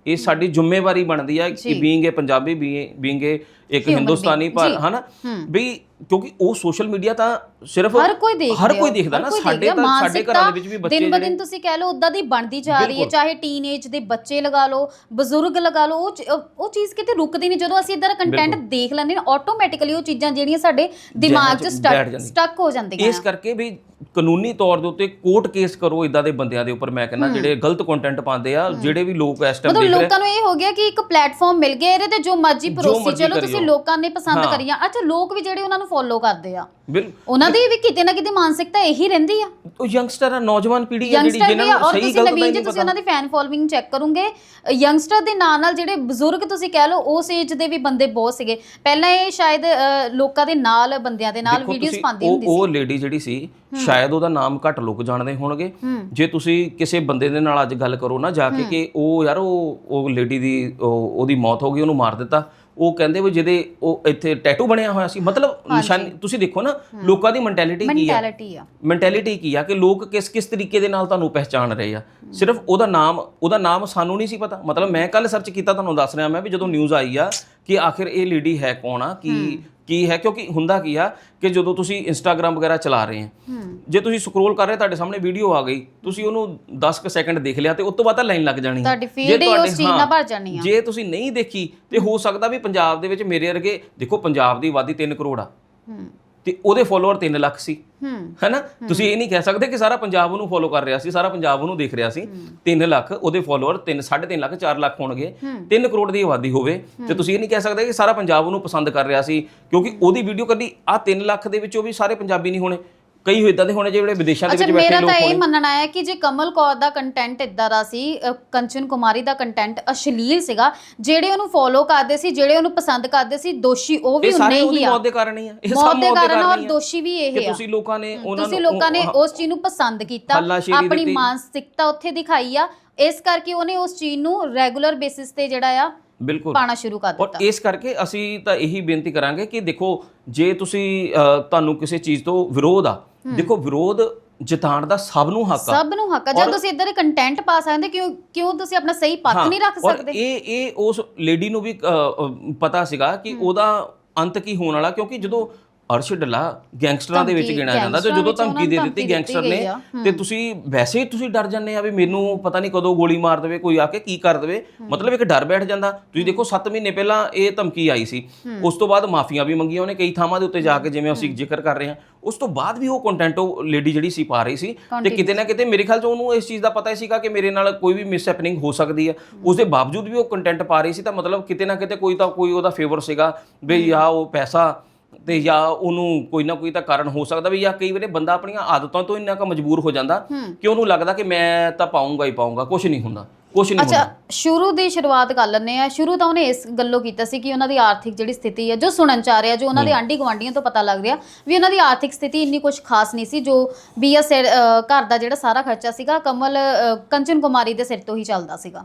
ਇਹ ਸਾਡੀ ਜ਼ਿੰਮੇਵਾਰੀ ਬਣਦੀ ਹੈ ਕਿ being a Punjabi being a ਇੱਕ ਹਿੰਦੁਸਤਾਨੀ ਪਰ ਹਨਾ? ਵੀ ਕਿਉਂਕਿ ਉਹ ਸੋਸ਼ਲ ਮੀਡੀਆ ਤਾਂ ਸਿਰਫ ਹਰ ਕੋਈ ਦੇਖਦਾ ਹਰ ਕੋਈ ਦੇਖਦਾ ਨਾ ਸਾਡੇ ਤਾਂ ਸਾਡੇ ਘਰਾਂ ਦੇ ਵਿੱਚ ਵੀ ਬੱਚੇ ਦਿਨ ਬ ਦਿਨ ਤੁਸੀਂ ਕਹਿ ਲਓ ਉਦਾਂ ਦੀ ਬਣਦੀ ਜਾ ਰਹੀ ਹੈ ਚਾਹੇ ਟੀਨੇਜ ਦੇ ਬੱਚੇ ਲਗਾ ਲਓ ਬਜ਼ੁਰਗ ਲਗਾ ਲਓ ਉਹ ਚੀਜ਼ ਕਿਤੇ ਰੁਕਦੀ ਨਹੀਂ। ਜਦੋਂ ਅਸੀਂ ਇਧਰ ਕੰਟੈਂਟ ਦੇਖ ਲੈਂਦੇ ਨੇ ਆਟੋਮੈਟਿਕਲੀ ਉਹ ਚੀਜ਼ਾਂ ਜਿਹੜੀਆਂ ਸਾਡੇ ਦਿਮਾਗ 'ਚ। ਸਟਕ ਹੋ ਜਾਂਦੀਆਂ। ਇਸ ਕਰਕੇ ਵੀ ਕਾਨੂੰਨੀ ਤੌਰ ਦੇ ਉੱਤੇ ਕੋਰਟ ਕੇਸ ਕਰੋ ਇਦਾਂ ਦੇ ਬੰਦਿਆਂ ਦੇ ਉੱਪਰ ਮੈਂ ਕਹਿੰਦਾ ਜਿਹੜੇ ਗਲਤ ਕੰਟੈਂਟ ਪਾਉਂਦੇ ਆ ਜਿਹੜੇ ਵੀ ਲੋਕ ਇਸ ਟਾਈਮ ਮਤਲਬ ਦੇਖ ਰਹੇ ਲੋਕਾਂ ਨੂੰ ਇਹ ਹੋ ਗਿਆ ਕਿ ਇੱਕ ਪਲੇਟਫਾਰਮ ਮਿਲ ਗਿਆ ਇਹਦੇ ਤੇ ਜੋ ਮਰਜ਼ੀ ਪਰੋਸੀ ਚਲੋ ਤੁਸੀਂ। ਲੋਕਾਂ ਨੇ ਪਸੰਦ ਕਰੀਆਂ। ਅੱਛਾ ਲੋਕ ਵੀ ਜਿਹੜੇ ਉਹਨਾਂ ਨੂੰ ਫੋਲੋ ਕਰਦੇ ਆ। ਉਹਨਾਂ ਦੀ ਵੀ ਕਿਤੇ ਨਾ ਕਿਤੇ ਮਾਨਸਿਕਤਾ ਇਹੀ ਰਹਿੰਦੀ ਆ। ਉਹ ਯੰਗਸਟਰ ਆ ਨੌਜਵਾਨ ਪੀੜ੍ਹੀ ਆ ਜਿਹੜੀ ਆ ਨੂੰ ਸਹੀ ਜੀ ਨਹੀਂ ਤੁਸੀਂ ਉਹਨਾਂ ਦੀ ਫੈਨ ਫੋਲੋਇੰਗ ਚੈੱਕ ਕਰੋਗੇ ਯੰਗਸਟਰ ਦੇ ਨਾਲ ਨਾਲ ਜਿਹੜੇ ਬਜ਼ੁਰਗ ਤੁਸੀਂ ਕਹਿ ਲਓ ਉਸ ਏਜ ਦੇ ਵੀ ਬੰਦੇ ਬਹੁਤ ਸੀਗੇ। ਪਹਿਲਾਂ ਇਹ ਸ਼ਾਇਦ ਲੋਕਾਂ ਦੇ ਨਾਲ ਬੰਦਿਆਂ ਦੇ ਨਾਲ ਵੀਡੀਓਜ਼ ਪਾਉਂਦੀ ਹੁੰਦੀ ਉਹ ਲੇਡੀ ਜਿਹੜੀ ਸੀ ਸ਼ਾਇਦ ਉਹਦਾ ਨਾਮ ਘੱਟ ਲੋਕ ਜਾਣਦੇ ਹੋਣਗੇ। ਜੇ ਤੁਸੀਂ ਕਿਸੇ ਬੰਦੇ ਦੇ ਨਾਲ ਅੱਜ ਗੱਲ ਕਰੋ ਨਾ ਜਾ ਕੇ ਕਿ ਉਹ ਯਾਰ ਉਹ ਉਹ ਲੇਡੀ ਦੀ ਉਹ- ਉਹਦੀ ਮੌਤ ਹੋ ਗਈ ਉਹਨੂੰ ਮਾਰ ਦਿੱਤਾ। ਉਹ ਕਹਿੰਦੇ ਵੀ ਜਿਹਦੇ ਉਹ ਇੱਥੇ ਟੈਟੂ ਬਣਿਆ ਹੋਇਆ ਸੀ। ਮਤਲਬ ਨਿਸ਼ਾਨੀ ਤੁਸੀਂ ਦੇਖੋ ਨਾ ਲੋਕਾਂ ਦੀ ਮੈਂਟੈਲਿਟੀ ਕੀ ਆ? ਮੈਂਟੈਲਿਟੀ ਆ। ਮੈਂਟੈਲਿਟੀ ਕੀ ਆ? ਕਿ ਲੋਕ ਕਿਸ ਕਿਸ ਤਰੀਕੇ ਦੇ ਨਾਲ ਤੁਹਾਨੂੰ ਪਹਿਚਾਣ ਰਹੇ ਆ? ਸਿਰਫ ਉਹਦਾ ਨਾਮ ਉਹਦਾ ਨਾਮ ਸਾਨੂੰ ਨਹੀਂ ਸੀ ਪਤਾ। ਮਤਲਬ ਮੈਂ ਕੱਲ ਸਰਚ ਕੀਤਾ ਤੁਹਾਨੂੰ ਦੱਸ ਰਿਹਾ ਮੈਂ ਵੀ ਜਦੋਂ ਨਿਊਜ਼ ਆਈ ਆ ਕਿ ਆਖਿਰ ਇਹ ਲੇਡੀ ਹੈ ਕੌਣ ਆ? ਕੀ ਕੀ ਹੈ ਕਿਉਂਕਿ ਹੁੰਦਾ ਕੀ ਆ ਕਿ ਜਦੋਂ ਤੁਸੀਂ ਇੰਸਟਾਗ੍ਰam ਵਗੈਰਾ ਚਲਾ ਰਹੇ ਆ ਜੇ ਤੁਸੀਂ ਸਕਰੋਲ ਕਰ ਰਹੇ ਤੁਹਾਡੇ ਸਾਹਮਣੇ ਵੀਡੀਓ ਆ ਗਈ ਤੁਸੀਂ ਉਹਨੂੰ 10 ਕੁ ਸੈਕਿੰਡ ਦੇਖ ਲਿਆ ਤੇ ਉਸ ਤੋਂ ਬਾਅਦ ਤਾਂ ਲਾਈਨ ਲੱਗ ਜਾਣੀ ਹੈ। ਤੁਹਾਡੀ ਜੇ feed ਹੀ ਉਸ ਚੀਜ਼ ਨਾਲ ਹਾਂ, ਭਰ ਜਾਣੀ ਆ। ਜੇ ਤੁਸੀਂ ਨਹੀਂ ਦੇਖੀ ਤੇ ਹੋ ਸਕਦਾ ਵੀ ਪੰਜਾਬ ਦੇ ਵਿੱਚ ਮੇਰੇ ਵਰਗੇ ਦੇਖੋ ਪੰਜਾਬ ਦੀ ਆਬਾਦੀ 3 ਕਰੋੜ ਆ ਹੂੰ ਤੇ ਉਹਦੇ ਫਾਲੋਅਰ 3 ਲੱਖ ਸੀ। ਹੂੰ। ਹੈਨਾ? ਤੁਸੀਂ ਇਹ ਨਹੀਂ ਕਹਿ ਸਕਦੇ ਕਿ ਸਾਰਾ ਪੰਜਾਬ ਉਹਨੂੰ ਫੋਲੋ ਕਰ ਰਿਹਾ ਸੀ ਸਾਰਾ ਪੰਜਾਬ ਉਹਨੂੰ ਦੇਖ ਰਿਹਾ ਸੀ। 3 ਲੱਖ ਉਹਦੇ ਫਾਲੋਅਰ 3 3.5 ਲੱਖ 4 ਲੱਖ ਹੋਣਗੇ। 3 ਕਰੋੜ ਦੀ ਆਬਾਦੀ ਹੋਵੇ। ਤੇ ਤੁਸੀਂ ਇਹ ਨਹੀਂ ਕਹਿ ਸਕਦੇ ਕਿ ਸਾਰਾ ਪੰਜਾਬ ਉਹਨੂੰ ਪਸੰਦ ਕਰ ਰਿਹਾ ਸੀ ਕਿਉਂਕਿ ਉਹਦੀ ਵੀਡੀਓ ਕੱਢੀ ਆ 3 ਲੱਖ ਦੇ ਵਿੱਚੋਂ ਵੀ ਸਾਰੇ ਪੰਜਾਬੀ ਨਹੀਂ ਹੋਣੇ। ਕਈ ਇਦਾਂ ਦੇ ਹੋਣੇ ਜਿਹੜੇ ਵਿਦੇਸ਼ਾਂ ਦੇ ਵਿੱਚ ਬੈਠੇ ਮੇਰਾ ਲੋਕ ਤਾਂ ਇਹ ਮੰਨਣਾ ਹੈ ਕਿ ਜੇ ਕਮਲ ਕੌਰ ਦਾ ਕੰਟੈਂਟ ਇਦਾਂ ਦਾ ਸੀ ਕੰਚਨ ਕੁਮਾਰੀ ਦਾ ਕੰਟੈਂਟ ਅਸ਼ਲੀਲ ਸੀਗਾ ਜਿਹੜੇ ਉਹਨੂੰ ਫੋਲੋ ਕਰਦੇ ਸੀ ਜਿਹੜੇ ਉਹਨੂੰ ਪਸੰਦ ਕਰਦੇ ਸੀ ਦੋਸ਼ੀ ਉਹ ਵੀ ਸਾਰੇ ਹੀ ਆ। ਮੌਤ ਦੇ ਕਾਰਨ ਹੀ ਆ। ਇਹ ਸਭ ਦੇ ਮੌਤ ਦੇ ਕਾਰਨ ਔਰ ਹੀ ਦੋਸ਼ੀ ਵੀ ਇਹ ਕਿ ਆ। ਤੁਸੀਂ ਲੋਕਾਂ ਨੇ ਉਹਨਾਂ ਤੁਸੀਂ ਨੂੰ ਲੋਕਾਂ ਨੇ ਉਸ ਚੀਜ਼ ਨੂੰ ਪਸੰਦ ਕੀਤਾ ਆਪਣੀ। ਮਾਨਸਿਕਤਾ ਉੱਥੇ ਦਿਖਾਈ ਆ। ਇਸ ਕਰਕੇ ਉਹਨੇ ਉਸ ਚੀਜ਼ ਨੂੰ ਰੈਗੂਲਰ ਬੇਸਿਸ ਤੇ ਜਿਹੜਾ ਆ ਬਿਲਕੁਲ। ਪਾਣਾ ਸ਼ੁਰੂ ਕਰ ਔਰ ਦਿੱਤਾ। ਇਸ ਕਰਕੇ ਅਸੀਂ ਤਾਂ ਇਹੀ ਬੇਨਤੀ ਕਰਾਂਗੇ ਕਿ ਦੇਖੋ ਜੇ ਤੁਸੀਂ ਤੁਹਾਨੂੰ ਕਿਸੇ ਚੀਜ਼ ਤੋਂ ਵਿਰੋਧ ਆ ਦੇਖੋ ਵਿਰੋਧ ਜਤਾਉਣ ਦਾ ਸਭ ਨੂੰ ਹੱਕ ਆ। ਸਭ ਨੂੰ ਹੱਕ ਆ। ਜਦ ਤੁਸੀਂ ਇਦਾਂ ਦੇ ਕੰਟੈਂਟ ਪਾ ਸਕਦੇ ਕਿਉਂ ਕਿਉਂ ਤੁਸੀਂ ਆਪਣਾ ਸਹੀ ਪੱਖ ਨਹੀਂ ਰੱਖ ਔਰ ਸਕਦੇ? ਇਹ ਇਹ ਉਸ ਲੇਡੀ ਨੂੰ ਵੀ ਪਤਾ ਸੀਗਾ ਕਿ ਉਹਦਾ ਅੰਤ ਕੀ ਹੋਣ ਵਾਲਾ ਕਿਉਂਕਿ ਜਦੋਂ ਅਰਸ਼ ਡੱਲਾ ਗੈਂਗਸਟਰਾਂ ਦੇ ਵਿੱਚ ਧਮਕੀ- ਗਿਣਿਆ ਜਾਂਦਾ ਤੇ ਗੈਂਗਸਟਰਾਂ ਜਦੋਂ ਵਿੱਚ ਧਮਕੀ ਦੇ ਦਿੱਤੀ ਧਮਕੀ ਗੈਂਗਸਟਰ ਦਿੱਤੀ ਨੇ ਆ। ਤੇ ਤੁਸੀਂ ਵੈਸੇ ਹੀ ਤੁਸੀਂ ਡਰ ਜਾਂਦੇ ਆ ਵੀ ਮੈਨੂੰ ਪਤਾ ਨਹੀਂ ਕਦੋਂ ਗੋਲੀ ਮਾਰ ਦੇਵੇ ਕੋਈ ਆ ਕੇ ਕੀ ਕਰ ਦੇਵੇ। ਮਤਲਬ ਇੱਕ ਡਰ ਬੈਠ ਜਾਂਦਾ। ਤੁਸੀਂ ਦੇਖੋ 7 ਮਹੀਨੇ ਪਹਿਲਾਂ ਇਹ ਧਮਕੀ ਆਈ ਸੀ। ਉਸ ਤੋਂ ਬਾਅਦ ਮਾਫੀਆਂ ਵੀ ਮੰਗੀਆਂ ਉਹਨੇ ਕਈ ਥਾਵਾਂ ਦੇ ਉੱਤੇ ਜਾ ਕੇ ਜਿਵੇਂ ਅਸੀਂ ਜ਼ਿਕਰ ਕਰ ਰਹੇ ਹਾਂ। ਉਸ ਤੋਂ ਬਾਅਦ ਵੀ ਉਹ ਕੰਟੈਂਟ ਉਹ ਲੇਡੀ ਜਿਹੜੀ ਸੀ ਪਾ ਰਹੀ ਸੀ ਤੇ ਕਿਤੇ ਨਾ ਕਿਤੇ ਮੇਰੇ ਖਿਆਲ 'ਚ ਉਹਨੂੰ ਇਸ ਚੀਜ਼ ਦਾ ਪਤਾ ਹੀ ਸੀਗਾ ਕਿ ਮੇਰੇ ਨਾਲ ਕੋਈ ਵੀ ਮਿਸ ਹੈਪਨਿੰਗ ਹੋ ਸਕਦੀ ਹੈ। ਉਸ ਦੇ ਬਾਵਜੂਦ ਵੀ ਉਹ ਕੰਟੈਂਟ ਪਾ ਰਹੀ ਸੀ ਤਾਂ ਮਤਲਬ ਕਿਤੇ ਨਾ ਕਿਤੇ ਕੋਈ ਤਾਂ ਕੋਈ ਉਹਦਾ ਫੇਵਰ ਸੀਗਾ ਵੀ ਜਾਂ ਉਹ ਪੈਸਾ ਤੇ ਜਾਂ ਉਹਨੂੰ ਕੋਈ ਨਾ ਕੋਈ ਤਾਂ ਕਾਰਨ ਹੋ ਸਕਦਾ ਵੀ ਜਾਂ ਕਈ ਵਾਰੀ ਬੰਦਾ ਆਪਣੀਆਂ ਆਦਤਾਂ ਤੋਂ ਇੰਨਾ ਕੁ ਮਜਬੂਰ ਹੋ ਜਾਂਦਾ ਕਿ ਉਹਨੂੰ ਲੱਗਦਾ ਕਿ ਮੈਂ ਤਾਂ ਪਾਉਂਗਾ ਹੀ ਪਾਉਂਗਾ ਕੁਝ ਨਹੀਂ ਹੁੰਦਾ ਕੁਝ ਨਹੀਂ ਹੁੰਦਾ। ਅੱਛਾ ਸ਼ੁਰੂ ਦੀ ਸ਼ੁਰੂਆਤ ਕਰ ਲੈਂਦੇ ਆ ਸ਼ੁਰੂ ਤਾਂ ਉਹਨੇ ਇਸ ਗੱਲੋਂ ਕੀਤਾ ਸੀ ਕਿ ਉਹਨਾਂ ਦੀ ਆਰਥਿਕ ਜਿਹੜੀ ਸਥਿਤੀ ਹੈ ਜੋ ਸੁਣਨ ਚ ਆ ਰਿਹਾ ਜੋ ਉਹਨਾਂ ਦੇ ਆਂਢੀ ਗੁਆਂਢੀਆਂ ਤੋਂ ਪਤਾ ਲੱਗ ਰਿਹਾ ਵੀ ਉਹਨਾਂ ਦੀ ਆਰਥਿਕ ਸਥਿਤੀ ਇੰਨੀ ਕੁਝ ਖਾਸ ਨਹੀਂ ਸੀ ਜੋ ਅ, ਘਰ ਦਾ ਜਿਹੜਾ ਸਾਰਾ ਖਰਚਾ ਸੀਗਾ ਕਮਲ ਕੰਚਨ ਕੁਮਾਰੀ ਦੇ ਸਿਰ ਤੋਂ ਹੀ ਚੱਲਦਾ ਸੀਗਾ।